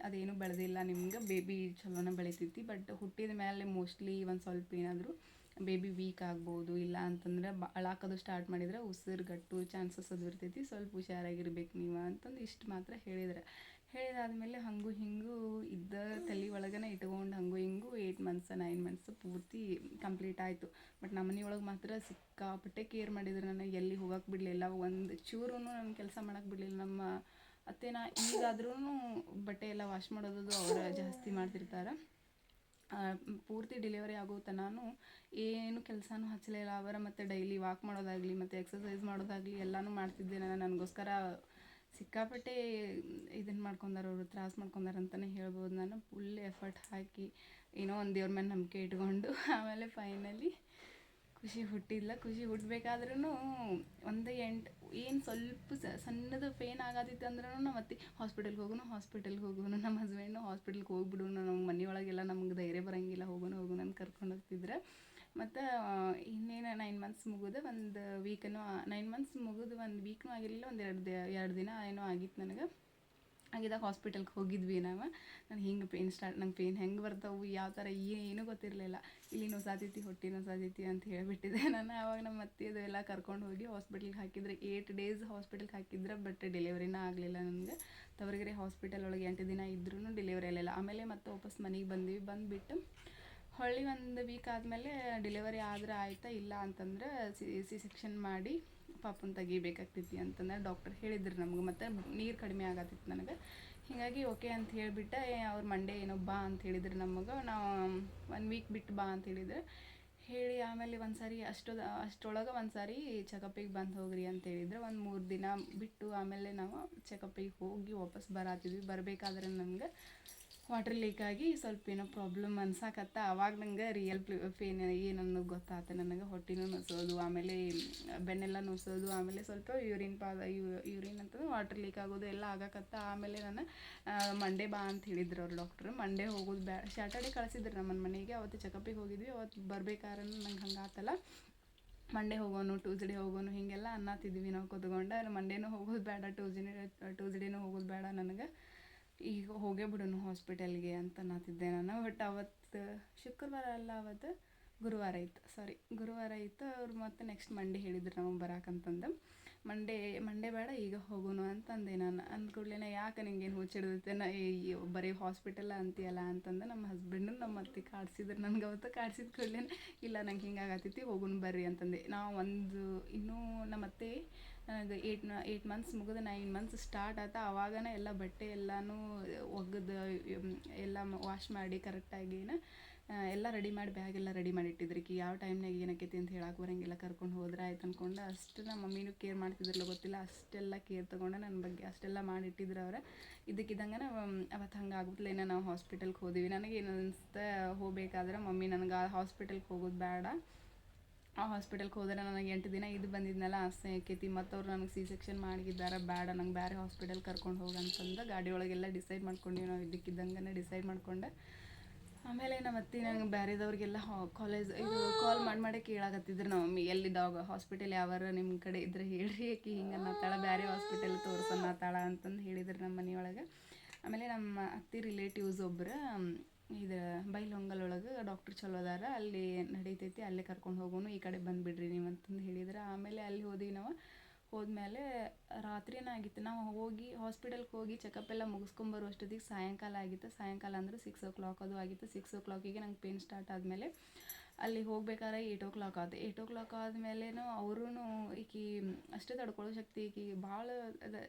ಅದೇನು ಬೆಳೆದಿಲ್ಲ. ನಿಮ್ಗೆ ಬೇಬಿ ಚಲೋನ ಬೆಳಿತೈತಿ. ಬಟ್ ಹುಟ್ಟಿದ ಮೇಲೆ ಮೋಸ್ಟ್ಲಿ ಒಂದು ಸ್ವಲ್ಪ ಏನಾದರೂ ಬೇಬಿ ವೀಕ್ ಆಗ್ಬೋದು, ಇಲ್ಲ ಅಂತಂದ್ರೆ ಬ, ಅಳಾಕೋದು ಸ್ಟಾರ್ಟ್ ಮಾಡಿದ್ರೆ ಉಸಿರುಗಟ್ಟು ಚಾನ್ಸಸ್ ಅದು ಇರ್ತೈತಿ. ಸ್ವಲ್ಪ ಹುಷಾರಾಗಿರ್ಬೇಕು ನೀವು ಅಂತಂದು ಇಷ್ಟು ಮಾತ್ರ ಹೇಳಿದ್ರೆ. ಹೇಳಿದಾದ್ಮೇಲೆ ಹಾಗೂ ಹಿಂಗೂ ಇದ್ದ ತಲೆ ಒಳಗನೆ ಇಟ್ಕೊಂಡು ಹಂಗು ಹಿಂಗೂ ಏಯ್ಟ್ ಮಂತ್ಸ್ ನೈನ್ ಮಂತ್ಸ್ ಪೂರ್ತಿ ಕಂಪ್ಲೀಟ್ ಆಯಿತು. ಬಟ್ ನಮ್ಮ ಮನೆ ಒಳಗೆ ಮಾತ್ರ ಸಿಕ್ಕಾಪಟ್ಟೆ ಕೇರ್ ಮಾಡಿದ್ರು ನನಗೆ ಎಲ್ಲಿ ಹೋಗಕ್ಕೆ ಬಿಡಲಿಲ್ಲ. ಒಂದು ಚೂರೂ ನನ್ನ ಕೆಲಸ ಮಾಡೋಕ್ಕೆ ಬಿಡಲಿಲ್ಲ. ನಮ್ಮ ಅತ್ತೆನ ಈಗಾದ್ರೂ ಬಟ್ಟೆ ಎಲ್ಲ ವಾಶ್ ಮಾಡೋದು ಅವರ ಜಾಸ್ತಿ ಮಾಡ್ತಿರ್ತಾರೆ. ಪೂರ್ತಿ ಡೆಲಿವರಿ ಆಗೋ ತನಾನು ಏನು ಕೆಲಸನೂ ಹಚ್ಚಲಿಲ್ಲ ಅವರ ಮತ್ತು ಡೈಲಿ ವಾಕ್ ಮಾಡೋದಾಗಲಿ, ಮತ್ತು ಎಕ್ಸಸೈಸ್ ಮಾಡೋದಾಗಲಿ, ಎಲ್ಲನೂ ಮಾಡ್ತಿದ್ದೆ ನಾನು. ನನಗೋಸ್ಕರ ಸಿಕ್ಕಾಪಟ್ಟೆ ಇದನ್ನು ಮಾಡ್ಕೊಂಡಾರ, ಅವರು ತ್ರಾಸು ಮಾಡ್ಕೊಂಡಾರ ಅಂತಲೇ ಹೇಳ್ಬೋದು. ನಾನು ಫುಲ್ ಎಫರ್ಟ್ ಹಾಕಿ ಏನೋ ಒಂದು ದೇವ್ರ ಮೇಲೆ ನಂಬಿಕೆ ಇಟ್ಕೊಂಡು ಆಮೇಲೆ ಫೈನಲಿ ಖುಷಿ ಹುಟ್ಟಿಲ್ಲ ಖುಷಿ ಹುಟ್ಟಬೇಕಾದ್ರೂ ಒಂದು ಎಂಟು ಏನು ಸ್ವಲ್ಪ ಸಣ್ಣದು ಪೇನ್ ಆಗೋದಿತ್ತು ಅಂದ್ರೂ ನಾವು ಮತ್ತೆ ಹಾಸ್ಪಿಟಲ್ಗೆ ಹೋಗೋಣ ಹಾಸ್ಪಿಟಲ್ಗೆ ಹೋಗೋಣ ನಮ್ಮ ಹಸ್ಬೆಂಡು ಹಾಸ್ಪಿಟಲ್ಗೆ ಹೋಗ್ಬಿಡೋಣ ನಮ್ಮ ಮನೆಯೊಳಗೆಲ್ಲ ನಮ್ಗೆ ಧೈರ್ಯ ಬರೋಂಗಿಲ್ಲ ಹೋಗೋಣ ಹೋಗೋಣ ಅಂತ ಕರ್ಕೊಂಡು ಹೋಗ್ತಿದ್ರೆ. ಮತ್ತು ಇನ್ನೇನು ನೈನ್ ಮಂತ್ಸ್ ಮುಗಿದು ಒಂದು ವೀಕನು ನೈನ್ ಮಂತ್ಸ್ ಮುಗಿದು ಒಂದು ವೀಕ್ನೂ ಆಗಿರಲಿಲ್ಲ, ಒಂದು ಎರಡು ಎರಡು ದಿನ ಏನೋ ಆಗಿತ್ತು ನನಗೆ. ಆಗಿದಾಗ ಹಾಸ್ಪಿಟಲ್ಗೆ ಹೋಗಿದ್ವಿ ನಾವು. ನಾನು ಹಿಂಗೆ ಪೇನ್ ಸ್ಟಾರ್ಟ್ ನಂಗೆ ಪೇನ್ ಹೆಂಗೆ ಬರ್ತಾವು, ಯಾವ ಥರ ಏನೂ ಗೊತ್ತಿರಲಿಲ್ಲ. ಇಲ್ಲಿ ನೋಸಾತೈತಿ ಹೊಟ್ಟೆ ನೋಸಾತೈತಿ ಅಂತ ಹೇಳಿಬಿಟ್ಟಿದ್ದೆ ನಾನು. ಆವಾಗ ನಮ್ಮ ಅತ್ತೆದು ಎಲ್ಲ ಕರ್ಕೊಂಡು ಹೋಗಿ ಹಾಸ್ಪಿಟಲ್ಗೆ ಹಾಕಿದ್ರೆ ಏಯ್ಟ್ ಡೇಸ್ ಹಾಸ್ಪಿಟಲ್ಗೆ ಹಾಕಿದ್ರೆ ಬಟ್ ಡೆಲಿವರಿನ ಆಗಲಿಲ್ಲ ನನಗೆ. ತವರಿಗೆರೆ ಹಾಸ್ಪಿಟಲ್ ಒಳಗೆ ಎಂಟು ದಿನ ಇದ್ರೂ ಡೆಲಿವರಿ ಆಗಲಿಲ್ಲ ಆಮೇಲೆ ಮತ್ತೆ ವಾಪಸ್ ಮನೆಗೆ ಬಂದ್ವಿ. ಬಂದುಬಿಟ್ಟು ಹೊಳ್ಳಿ ಒಂದು ವೀಕ್ ಆದಮೇಲೆ ಡೆಲಿವರಿ ಆದ್ರೆ ಆಯ್ತಾ ಇಲ್ಲ ಅಂತಂದ್ರೆ ಸಿ ಸಿ ಸೆಕ್ಷನ್ ಮಾಡಿ ಪಾಪನ ತೆಗಿಬೇಕಾಗ್ತೈತಿ ಅಂತಂದ್ರೆ ಡಾಕ್ಟರ್ ಹೇಳಿದ್ರು ನಮ್ಗೆ, ಮತ್ತು ನೀರು ಕಡಿಮೆ ಆಗತ್ತಿತ್ತು ನನಗೆ. ಹೀಗಾಗಿ ಓಕೆ ಅಂತ ಹೇಳಿಬಿಟ್ಟೆ ಅವ್ರು ಮಂಡೇ ಏನೋ ಬಾ ಅಂತ ಹೇಳಿದ್ರು ನಮಗೆ. ನಾವು ಒಂದು ವೀಕ್ ಬಿಟ್ಟು ಬಾ ಅಂತ ಹೇಳಿದ್ರೆ. ಹೇಳಿ ಆಮೇಲೆ ಒಂದು ಸಾರಿ ಅಷ್ಟು ಅಷ್ಟೊಳಗೆ ಒಂದು ಸಾರಿ ಚೆಕಪ್ಪಿಗೆ ಬಂದು ಹೋಗ್ರಿ ಅಂತ ಹೇಳಿದ್ರೆ. ಒಂದು ಮೂರು ದಿನ ಬಿಟ್ಟು ಆಮೇಲೆ ನಾವು ಚೆಕಪ್ಪಿಗೆ ಹೋಗಿ ವಾಪಸ್ ಬರತ್ತಿದ್ವಿ ಬರಬೇಕಾದ್ರೆ ನಮ್ಗೆ ವಾಟರ್ ಲೀಕ್ ಆಗಿ ಸ್ವಲ್ಪ ಏನೋ ಪ್ರಾಬ್ಲಮ್ ಅನ್ಸಾಕತ್ತ, ಅವಾಗ ನಂಗೆ ರಿಯಲ್ ಪೇನ್ ಏನನ್ನು ಗೊತ್ತಾಯ್ತು ನನಗೆ, ಹೊಟ್ಟೆನೂ ನುಸೋದು ಆಮೇಲೆ ಬೆನ್ನೆಲ್ಲ ನುಸೋದು ಆಮೇಲೆ ಸ್ವಲ್ಪ ಯೂರಿನ್ ಪಾದ ಯೂರಿನ್ ಅಂತಂದ್ರೆ ವಾಟರ್ ಲೀಕ್ ಆಗೋದು ಎಲ್ಲ ಆಗಕತ್ತ, ಆಮೇಲೆ ನಾನು ಮಂಡೇ ಬಾ ಅಂತ ಹೇಳಿದ್ರು ಅವ್ರು ಡಾಕ್ಟ್ರು ಮಂಡೇ ಹೋಗೋದು ಬ್ಯಾ ಸ್ಯಾಟರ್ಡೆ ಕಳಿಸಿದ್ರು ನಮ್ಮ ಮನೆಗೆ, ಅವತ್ತು ಚೆಕಪ್ಪಿಗೆ ಹೋಗಿದ್ವಿ, ಅವತ್ತು ಬರ್ಬೇಕಾದ್ರೆ ನಂಗೆ ಹಂಗೆ ಆತಲ್ಲ. ಮಂಡೇ ಹೋಗೋನು ಟ್ಯೂಸ್ಡೇ ಹೋಗೋನು, ಹೀಗೆಲ್ಲ ಅನ್ನತ್ತಿದ್ವಿ ನಾವು ಕೂತ್ಕೊಂಡು. ಮಂಡೇನೂ ಹೋಗೋದು ಬೇಡ ಟ್ಯೂಸ್ಡೇ ಟ್ಯೂಸ್ಡೇನೂ ಹೋಗೋದು ಬೇಡ ನನಗೆ. ಈಗ ಹೋಗೇ ಬಿಡೋಣ ಹಾಸ್ಪಿಟಲ್ಗೆ ಅಂತ ಅನ್ನತ್ತಿದ್ದೆ ನಾನು. ಬಟ್ ಅವತ್ತು, ಶುಕ್ರವಾರ ಅಲ್ಲ, ಅವತ್ತು ಗುರುವಾರ ಇತ್ತು. ಸಾರಿ ಗುರುವಾರ ಇತ್ತು. ಅವ್ರು ಮತ್ತೆ ನೆಕ್ಸ್ಟ್ ಮಂಡೇ ಹೇಳಿದ್ರು ನಮಗೆ ಬರಾಕಂತಂದು ಮಂಡೇ ಮಂಡೇ ಬೇಡ, ಈಗ ಹೋಗೋಣ ಅಂತಂದೆ ನಾನು. ಅಂದ ಕೂಡಲೇ ಯಾಕೆ ನಿಂಗೇನು ಹುಚ್ಚಿಡ್ದೈತೆ ನಾ ಬರೀ ಹಾಸ್ಪಿಟಲ್ ಅಂತೀಯಲ್ಲ ಅಂತಂದು ನಮ್ಮ ಹಸ್ಬೆಂಡು ನಮ್ಮ ಅತ್ತೆ ಕಾಡ್ಸಿದ್ರು. ನನಗೆ ಅವತ್ತು ಕಾಡ್ಸಿದ ಕೂಡಲೇ ಇಲ್ಲ ನಂಗೆ ಹಿಂಗೆ ಆಗತ್ತೈತಿ ಹೋಗೋಣ ಬರ್ರಿ ಅಂತಂದೆ. ನಾವು ಒಂದು, ಇನ್ನೂ ನಮ್ಮ ಅತ್ತೆ ನನಗೆ ಏಯ್ಟ್ ಏಯ್ಟ್ ಮಂತ್ಸ್ ಮುಗಿದು ನೈನ್ ಮಂತ್ಸ್ ಸ್ಟಾರ್ಟ್ ಆತ ಆವಾಗನೇ ಎಲ್ಲ ಬಟ್ಟೆ ಎಲ್ಲನೂ ಒಗ್ಗದ ಎಲ್ಲ ವಾಶ್ ಮಾಡಿ ಕರೆಕ್ಟಾಗಿನ ಎಲ್ಲ ರೆಡಿ ಮಾಡಿ ಬ್ಯಾಗ್ ಎಲ್ಲ ರೆಡಿ ಮಾಡಿ ಇಟ್ಟಿದ್ರಿ. ಕಿ, ಯಾವ ಟೈಮ್ನಾಗ ಏನಾಕೈತಿ ಅಂತ ಹೇಳಕ್ಕೆ ಬರೋಂಗಿಲ್ಲ. ಕರ್ಕೊಂಡು ಹೋದ್ರೆ ಆಯ್ತು ಅಂದ್ಕೊಂಡು ಅಷ್ಟು ನಮ್ಮ ಮಮ್ಮಿನೂ ಕೇರ್ ಮಾಡ್ತಿದ್ರಲ್ಲ ಗೊತ್ತಿಲ್ಲ. ಅಷ್ಟೆಲ್ಲ ಕೇರ್ ತೊಗೊಂಡು ನನ್ನ ಬಗ್ಗೆ ಅಷ್ಟೆಲ್ಲ ಮಾಡಿಟ್ಟಿದ್ರು ಅವ್ರು. ಇದಕ್ಕಿದ್ದಂಗೆ ಅವತ್ತು ಹಂಗೆ ಆಗ್ಬಿಟ್ಲೇನೋ ನಾವು ಹಾಸ್ಪಿಟಲ್ಗೆ ಹೋದಿವಿ. ನನಗೆ ಏನು ಅನಿಸ್ತಾ ಹೋಗ್ಬೇಕಾದ್ರೆ ಮಮ್ಮಿ ನನಗೆ ಆ ಹಾಸ್ಪಿಟಲ್ಗೆ ಹೋಗೋದು ಬೇಡ. ಆ ಹಾಸ್ಪಿಟಲ್ಗೆ ಹೋದರೆ ನನಗೆ ಎಂಟು ದಿನ ಇದು ಬಂದಿದ್ನಲ್ಲ, ಆಸೆ ಆಕೈತಿ. ಮತ್ತು ಅವ್ರು ನನಗೆ ಸಿ ಸೆಕ್ಷನ್ ಮಾಡಿದ್ದಾರೆ, ಬೇಡ, ನಂಗೆ ಬೇರೆ ಹಾಸ್ಪಿಟಲ್ ಕರ್ಕೊಂಡು ಹೋಗಂತಂದು ಗಾಡಿ ಒಳಗೆಲ್ಲ ಡಿಸೈಡ್ ಮಾಡ್ಕೊಂಡು ನಾವು ಇದಕ್ಕಿದ್ದಂಗೆ ಡಿಸೈಡ್ ಮಾಡಿಕೊಂಡೆ. ಆಮೇಲೆ ನಮ್ಮ ಅತ್ತೆ ನಂಗೆ ಬೇರೆದವ್ರಿಗೆಲ್ಲ ಹಾ ಕಾಲೇಜ್ ಇದು ಕಾಲ್ ಮಾಡಿ ಮಾಡಿ ಕೇಳಾಕತ್ತಿದ್ರು ನಮ್ಮ ಮಮ್ಮಿ ಎಲ್ಲಿದ್ದಾಗ ಹಾಸ್ಪಿಟಲ್ ಯಾವಾರ ನಿಮ್ಮ ಕಡೆ ಇದ್ರೆ ಹೇಳ್ರಿ ಆಕಿ, ಹಿಂಗೆ ಅನ್ನತ್ತಾಳ ಬೇರೆ ಹಾಸ್ಪಿಟಲ್ ತೋರ್ಸನ್ನತ್ತಾಳ ಅಂತಂದು ಹೇಳಿದ್ರು ನಮ್ಮ ಮನೆಯೊಳಗೆ. ಆಮೇಲೆ ನಮ್ಮ ಅತ್ತೆ ರಿಲೇಟಿವ್ಸ್ ಒಬ್ರು ಇದು ಬೈಲೊಂಗಲೊಳಗೆ ಡಾಕ್ಟ್ರ್ ಚಲೋ ಅದಾರ, ಅಲ್ಲಿ ನಡೀತೈತಿ, ಅಲ್ಲೇ ಕರ್ಕೊಂಡು ಹೋಗೋನು, ಈ ಕಡೆ ಬಂದುಬಿಡ್ರಿ ನೀವು ಅಂತಂದು ಹೇಳಿದ್ರೆ. ಆಮೇಲೆ ಅಲ್ಲಿ ಹೋದ್ವಿ ನಾವು. ಹೋದ್ಮೇಲೆ ರಾತ್ರಿನೇ ಆಗಿತ್ತು, ನಾವು ಹೋಗಿ ಹಾಸ್ಪಿಟಲ್ಗೆ ಹೋಗಿ ಚೆಕಪ್ ಎಲ್ಲ ಮುಗಿಸ್ಕೊಂಬರೋ ಅಷ್ಟೊತ್ತಿಗೆ ಸಾಯಂಕಾಲ ಆಗಿತ್ತು. ಸಾಯಂಕಾಲ ಅಂದ್ರೆ ಸಿಕ್ಸ್ ಓ ಕ್ಲಾಕ್ ಅದು ಆಗಿತ್ತು. ಸಿಕ್ಸ್ ಓ ಕ್ಲಾಕಿಗೆ ನಂಗೆ ಪೇನ್ ಸ್ಟಾರ್ಟ್ ಆದಮೇಲೆ ಅಲ್ಲಿ ಹೋಗ್ಬೇಕಾದ್ರೆ ಏಯ್ಟ್ ಓ ಕ್ಲಾಕ್ ಆದ ಏಯ್ಟ್ ಓ ಕ್ಲಾಕ್ ಆದ್ಮೇಲೇನು ಅವರೂ ಈಕಿ ಅಷ್ಟೇ ತಡ್ಕೊಳ್ಳೋ ಶಕ್ತಿ ಈಕಿ ಭಾಳ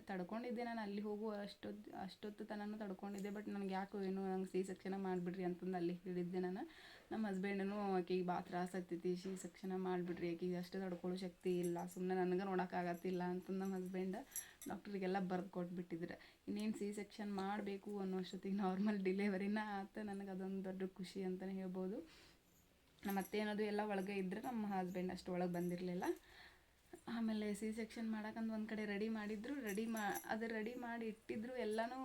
ತಡ್ಕೊಂಡಿದ್ದೆ ನಾನು ಅಲ್ಲಿ ಹೋಗುವ ಅಷ್ಟೊತ್ತು ಅಷ್ಟೊತ್ತು ತನಕ ತಡ್ಕೊಂಡಿದ್ದೆ ಬಟ್ ನನಗೆ ಯಾಕೋ ಏನು ನಂಗೆ ಸಿ ಸೆಕ್ಷನ ಮಾಡಿಬಿಡ್ರಿ ಅಂತಂದು ಅಲ್ಲಿ ಹೇಳಿದ್ದೆ ನಾನು. ನಮ್ಮ ಹಸ್ಬೆಂಡನು ಆಕೆಗೆ ಭಾಳ ತ್ರಾಸ ಆಗ್ತೈತಿ, ಸಿ ಸೆಕ್ಷನ ಮಾಡಿಬಿಡ್ರಿ ಆಕಿಗೆ ಅಷ್ಟು ತಡ್ಕೊಳ್ಳೋ ಶಕ್ತಿ ಇಲ್ಲ ಸುಮ್ಮನೆ ನನಗೆ ನೋಡೋಕ್ಕಾಗತ್ತಿಲ್ಲ ಅಂತಂದು ನಮ್ಮ ಹಸ್ಬೆಂಡ ಡಾಕ್ಟ್ರಿಗೆಲ್ಲ ಬರೆದು ಕೊಟ್ಬಿಟ್ಟಿದ್ರೆ. ಇನ್ನೇನು ಸಿ ಸೆಕ್ಷನ್ ಮಾಡಬೇಕು ಅನ್ನೋ ಅಷ್ಟೊತ್ತಿಗೆ ನಾರ್ಮಲ್ ಡಿಲೆವರಿನ ಆತ, ನನಗೆ ಅದೊಂದು ದೊಡ್ಡ ಖುಷಿ ಅಂತಲೇ ಹೇಳ್ಬೋದು. ನಮ್ಮ ಅತ್ತೆ ಅನ್ನೋದು ಎಲ್ಲ ಒಳಗೆ ಇದ್ದರೆ ನಮ್ಮ ಹಸ್ಬೆಂಡ್ ಅಷ್ಟು ಒಳಗೆ ಬಂದಿರಲಿಲ್ಲ. ಆಮೇಲೆ ಸಿ ಸೆಕ್ಷನ್ ಮಾಡಕ್ಕಂದು ಒಂದು ಕಡೆ ರೆಡಿ ಮಾಡಿದ್ರು. ರೆಡಿ ಮಾ, ಅದು ರೆಡಿ ಮಾಡಿ ಇಟ್ಟಿದ್ರು. ಎಲ್ಲನೂ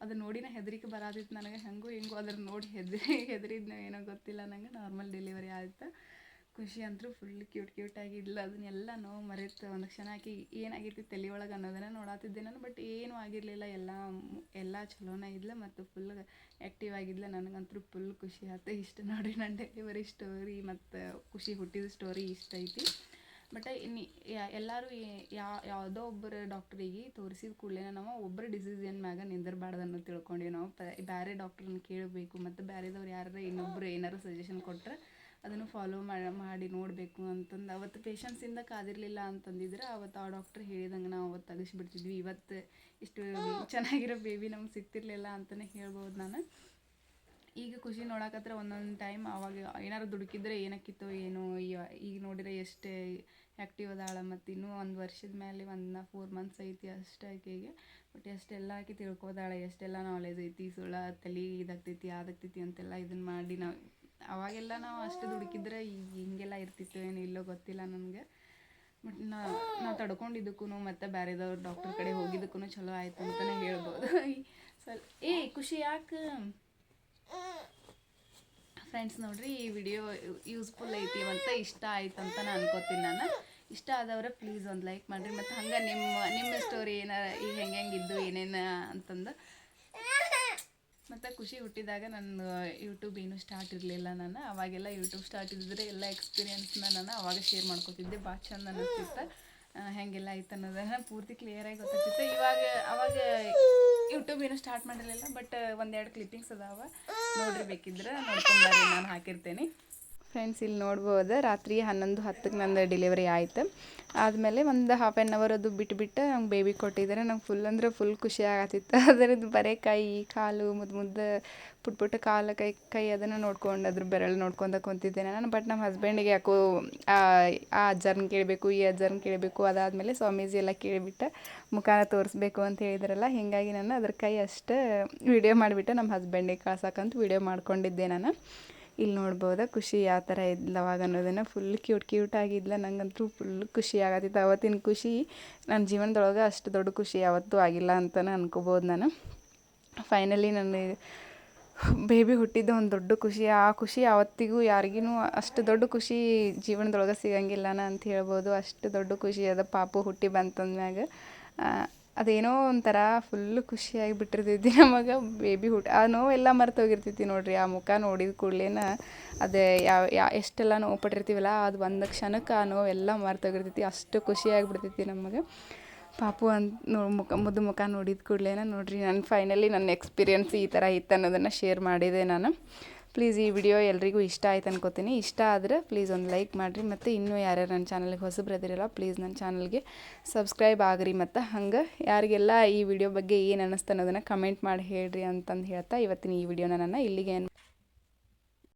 ಅದು ನೋಡಿನ ಹೆದರಿಕೆ ಬರಾದಿತ್ತು ನನಗೆ. ಹೆಂಗೋ ಹಿಂಗೋ ಅದ್ರ ನೋಡಿ ಹೆದರಿ, ಹೆದ್ರಿದ್ನ ಏನೋ ಗೊತ್ತಿಲ್ಲ ನಂಗೆ. ನಾರ್ಮಲ್ ಡೆಲಿವರಿ ಆಯ್ತು. ಖುಷಿ ಅಂತೂ ಫುಲ್ ಕ್ಯೂಟ್ ಕ್ಯೂಟಾಗಿ ಇದ್ಲು ಅದನ್ನೆಲ್ಲ ನೋವು ಮರೆತು, ಒಂದು ಕ್ಷಣ ಆಕಿ ಏನಾಗೈತಿ ತಲೆ ಒಳಗೆ ಅನ್ನೋದನ್ನು ನೋಡಾತಿದ್ದೆ ನಾನು ಬಟ್ ಏನೂ ಆಗಿರಲಿಲ್ಲ. ಎಲ್ಲ ಎಲ್ಲ ಚಲೋನ ಇದ್ಲ ಮತ್ತು ಫುಲ್ ಆ್ಯಕ್ಟಿವ್ ಆಗಿದ್ಲ ನನಗಂತೂ ಫುಲ್ ಖುಷಿ ಆಯ್ತು ಇಷ್ಟು ನೋಡಿ ನನ್ನ ಡೆಲಿವರಿ ಸ್ಟೋರಿ ಮತ್ತು ಖುಷಿ ಹುಟ್ಟಿದ ಸ್ಟೋರಿ ಇಷ್ಟ ಐತಿ. ಬಟ್ ಇನ್ನು ಎಲ್ಲರೂ ಯಾವುದೋ ಒಬ್ಬರು ಡಾಕ್ಟ್ರಿಗೆ ತೋರಿಸಿದ ಕೂಡಲೇ ನಾವು ಒಬ್ಬರು ಡಿಸಿಷನ್ ಮ್ಯಾಗ ನಿಂದಿರಬಾರ್ದು ಅನ್ನೋದು ತಿಳ್ಕೊಂಡೀವಿ ನಾವು. ಬೇರೆ ಡಾಕ್ಟ್ರನ್ನ ಕೇಳಬೇಕು ಮತ್ತು ಬೇರೆದವ್ರು ಯಾರು ಇನ್ನೊಬ್ರು ಏನಾರು ಸಜೆಷನ್ ಕೊಟ್ಟರೆ ಅದನ್ನು ಫಾಲೋ ಮಾಡಿ ನೋಡಬೇಕು ಅಂತಂದು. ಅವತ್ತು ಪೇಷನ್ಸಿಂದ ಕಾದಿರಲಿಲ್ಲ ಅಂತಂದಿದ್ರೆ ಅವತ್ತು ಆ ಡಾಕ್ಟ್ರ್ ಹೇಳಿದಂಗೆ ನಾವು ಅವತ್ತು ತೆಗಿಸ್ಬಿಡ್ತಿದ್ವಿ. ಇವತ್ತು ಇಷ್ಟು ಚೆನ್ನಾಗಿರೋ ಬೇಬಿ ನಮ್ಗೆ ಸಿಗ್ತಿರ್ಲಿಲ್ಲ ಅಂತಲೇ ಹೇಳ್ಬೋದು ನಾನು. ಈಗ ಖುಷಿ ನೋಡಕತ್ರ ಒಂದೊಂದು ಟೈಮ್ ಅವಾಗ ಏನಾರು ದುಡುಕಿದ್ರೆ ಏನಕ್ಕಿತ್ತು ಏನೋ, ಈಗ ನೋಡಿದ್ರೆ ಎಷ್ಟೇ ಆ್ಯಕ್ಟಿವ್ ಅದಾಳ ಮತ್ತು ಇನ್ನೂ ಒಂದು ವರ್ಷದ ಮೇಲೆ ಒಂದು ಫೋರ್ ಮಂತ್ಸ್ ಐತಿ ಅಷ್ಟು ಆಕೆಗೆ. ಬಟ್ ಎಷ್ಟೆಲ್ಲ ಆಕೆ ತಿಳ್ಕೋದಾಳೆ, ಎಷ್ಟೆಲ್ಲ ನಾಲೆಜ್ ಐತಿ, ಸುಳ್ಳ ತಲೆ ಇದಾಗ್ತೈತಿ ಅದಾಗ್ತೈತಿ ಅಂತೆಲ್ಲ ಇದನ್ನು ಮಾಡಿ ನಾವು ಅವಾಗೆಲ್ಲ ನಾವು ಅಷ್ಟು ದುಡುಕಿದ್ರೆ ಈಗ ಹಿಂಗೆಲ್ಲ ಇರ್ತಿತ್ತು ಏನು ಇಲ್ಲೋ ಗೊತ್ತಿಲ್ಲ ನನಗೆ. ಬಟ್ ನಾ ನಾವು ತಡ್ಕೊಂಡಿದ್ದಕ್ಕೂ ಮತ್ತು ಬೇರೆದವ್ರು ಡಾಕ್ಟರ್ ಕಡೆ ಹೋಗಿದ್ದಕ್ಕೂ ಚಲೋ ಆಯಿತು ಅಂತಲೇ ಹೇಳ್ಬೋದು. ಸ್ವಲ್ಪ ಏ ಖುಷಿ ಯಾಕೆ? ಫ್ರೆಂಡ್ಸ್ ನೋಡ್ರಿ, ಈ ವಿಡಿಯೋ ಯೂಸ್ಫುಲ್ ಐತಿ ಅಂತ ಇಷ್ಟ ಆಯ್ತು ಅಂತ ನಾನು ಅನ್ಕೋತೀನಿ ನಾನು. ಇಷ್ಟ ಆದವ್ರೆ ಪ್ಲೀಸ್ ಒಂದು ಲೈಕ್ ಮಾಡಿರಿ. ಮತ್ತು ಹಂಗೆ ನಿಮ್ಮ ನಿಮ್ಮ ಸ್ಟೋರಿ ಏನಾರ ಈಗ ಹೆಂಗೆ ಹೆಂಗೆ ಇದ್ದು ಏನೇನು ಅಂತಂದು. ಮತ್ತು ಖುಷಿ ಹುಟ್ಟಿದಾಗ ನನ್ನ ಯೂಟ್ಯೂಬ್ ಏನು ಸ್ಟಾರ್ಟ್ ಇರಲಿಲ್ಲ ನಾನು. ಅವಾಗೆಲ್ಲ ಯೂಟ್ಯೂಬ್ ಸ್ಟಾರ್ಟ್ ಇದ್ದಿದ್ರೆ ಎಲ್ಲ ಎಕ್ಸ್ಪೀರಿಯನ್ಸ್ನ ನಾನು ಅವಾಗ ಶೇರ್ ಮಾಡ್ಕೊತಿದ್ದೆ. ಭಾಳ ಚಂದ ಅನ್ನಿಸ್ತಿತ್ತು. ಹೆಂಗೆಲ್ಲ ಆಯ್ತು ಅನ್ನೋದನ್ನು ಪೂರ್ತಿ ಕ್ಲಿಯರಾಗಿ ಗೊತ್ತಾಗ್ತಿತ್ತು. ಇವಾಗ, ಅವಾಗ ಯೂಟ್ಯೂಬ್ ಏನು ಸ್ಟಾರ್ಟ್ ಮಾಡಿರಲಿಲ್ಲ ಬಟ್ ಒಂದೆರಡು ಕ್ಲಿಪ್ಪಿಂಗ್ಸ್ ಅದಾವ. ನೋಡ್ರಿ ಬೇಕಿದ್ರೆ ನೋಡ್ಕೊಂಬರ್ರಿ ನಾನು ಹಾಕಿರ್ತೇನೆ. ಫ್ರೆಂಡ್ಸ್ ಇಲ್ಲಿ ನೋಡ್ಬೋದು. ರಾತ್ರಿ ಹನ್ನೊಂದು ಹತ್ತಕ್ಕೆ ನಂದು ಡೆಲಿವರಿ ಆಯ್ತು. ಆದಮೇಲೆ ಒಂದು ಹಾಫ್ ಆ್ಯನ್ ಅವರ್ ಅದು ಬಿಟ್ಟು ಬಿಟ್ಟು ನಂಗೆ ಬೇಬಿ ಕೊಟ್ಟಿದ್ದಾರೆ. ನಂಗೆ ಫುಲ್ ಅಂದರೆ ಫುಲ್ ಖುಷಿ ಆಗತ್ತಿತ್ತು. ಅದರದ್ದು ಬರೇ ಕೈ, ಕಾಲು ಮುದ್ದು ಮುದ್ದು, ಪುಟ್ ಪುಟ್ಟ ಕಾಲು ಕೈ ಕೈ ಅದನ್ನು ನೋಡ್ಕೊಂಡು ಅದ್ರ ಬೆರಳು ನೋಡ್ಕೊಂತ ಕುಂತಿದ್ದೆ ನಾನು. ಬಟ್ ನಮ್ಮ ಹಸ್ಬೆಂಡಿಗೆ ಯಾಕೋ, ಆ ಅಜ್ಜರ್ನ ಕೇಳಬೇಕು, ಈ ಅಜ್ಜರ್ನ ಕೇಳಬೇಕು, ಅದಾದಮೇಲೆ ಸ್ವಾಮೀಜಿ ಎಲ್ಲ ಕೇಳಿಬಿಟ್ಟು ಮುಖಾನ ತೋರಿಸ್ಬೇಕು ಅಂತ ಹೇಳಿದ್ರಲ್ಲ, ಹೀಗಾಗಿ ನಾನು ಅದ್ರ ಕೈ ಅಷ್ಟು ವಿಡಿಯೋ ಮಾಡಿಬಿಟ್ಟು ನಮ್ಮ ಹಸ್ಬೆಂಡಿಗೆ ಕಳ್ಸಕ್ಕಂತ ವಿಡಿಯೋ ಮಾಡ್ಕೊಂಡಿದ್ದೆ ನಾನು. ಇಲ್ಲಿ ನೋಡ್ಬೋದಾ ಖುಷಿ ಯಾವ ಥರ ಇದ್ಲು ಅವಾಗ ಅನ್ನೋದನ್ನು ಫುಲ್ ಕ್ಯೂಟ್ ಕ್ಯೂಟ್ ಆಗಿದ್ಲ. ನಂಗಂತೂ ಫುಲ್ ಖುಷಿ ಆಗತ್ತಿತ್ತು. ಅವತ್ತಿನ ಖುಷಿ ನನ್ನ ಜೀವನದೊಳಗೆ ಅಷ್ಟು ದೊಡ್ಡ ಖುಷಿ ಯಾವತ್ತೂ ಆಗಿಲ್ಲ ಅಂತಲೇ ಅನ್ಕೋಬೋದು ನಾನು. ಫೈನಲಿ ನನ್ನ ಬೇಬಿ ಹುಟ್ಟಿದ್ದು ಒಂದು ದೊಡ್ಡ ಖುಷಿ. ಆ ಖುಷಿ ಅವತ್ತಿಗೂ ಯಾರಿಗೂ ಅಷ್ಟು ದೊಡ್ಡ ಖುಷಿ ಜೀವನದೊಳಗೆ ಸಿಗಂಗಿಲ್ಲನ ಅಂತ ಹೇಳ್ಬೋದು. ಅಷ್ಟು ದೊಡ್ಡ ಖುಷಿ ಅದ ಪಾಪು ಹುಟ್ಟಿ ಬಂತಂದ್ಮ್ಯಾಗ. ಅದೇನೋ ಒಂಥರ ಫುಲ್ ಖುಷಿಯಾಗಿ ಬಿಟ್ಟಿರ್ತೈತಿ ನಮಗೆ ಬೇಬಿ ಹುಟ್ಟ ಆ ನೋವೆಲ್ಲ ಮರ್ತು ಹೋಗಿರ್ತೈತಿ ನೋಡಿರಿ, ಆ ಮುಖ ನೋಡಿದ ಕೂಡಲೇನ ಅದು ಯಾವ, ಯಾ, ಎಷ್ಟೆಲ್ಲ ನೋವು ಪಟ್ಟಿರ್ತೀವಲ್ಲ, ಅದು ಒಂದು ಕ್ಷಣಕ್ಕೆ ಆ ನೋವೆಲ್ಲ ಮರ್ತು ಹೋಗಿರ್ತೈತಿ ಅಷ್ಟು ಖುಷಿಯಾಗಿ ಬಿಡ್ತೈತಿ ನಮಗೆ ಪಾಪು ಅಂತ ನೋ, ಮುಖ, ಮುದ್ದು ಮುಖ ನೋಡಿದ ಕೂಡಲೇನ ನೋಡ್ರಿ, ನಾನು ಫೈನಲಿ ನನ್ನ ಎಕ್ಸ್ಪೀರಿಯನ್ಸ್ ಈ ಥರ ಇತ್ತು ಅನ್ನೋದನ್ನು ಶೇರ್ ಮಾಡಿದೆ ನಾನು. ಪ್ಲೀಸ್ ಈ ವಿಡಿಯೋ ಎಲ್ರಿಗೂ ಇಷ್ಟ ಆಯ್ತು ಅನ್ಕೋತೀನಿ. ಇಷ್ಟ ಆದರೆ ಪ್ಲೀಸ್ ಒಂದು ಲೈಕ್ ಮಾಡಿರಿ. ಮತ್ತು ಇನ್ನೂ ಯಾರ್ಯಾರು ನನ್ನ ಚಾನಲ್ಗೆ ಹೊಸಬ್ರದಿರಲ್ಲ ಪ್ಲೀಸ್ ನನ್ನ ಚಾನಲ್ಗೆ ಸಬ್ಸ್ಕ್ರೈಬ್ ಆಗಿರಿ. ಮತ್ತು ಹಂಗೆ ಯಾರಿಗೆಲ್ಲ ಈ ವಿಡಿಯೋ ಬಗ್ಗೆ ಏನು ಅನ್ನಿಸ್ತು ಅನ್ನೋದನ್ನು ಕಮೆಂಟ್ ಮಾಡಿ ಹೇಳ್ರಿ ಅಂತಂದು ಹೇಳ್ತಾ ಇವತ್ತಿನ ಈ ವಿಡಿಯೋನ ನಾನು ಇಲ್ಲಿಗೆ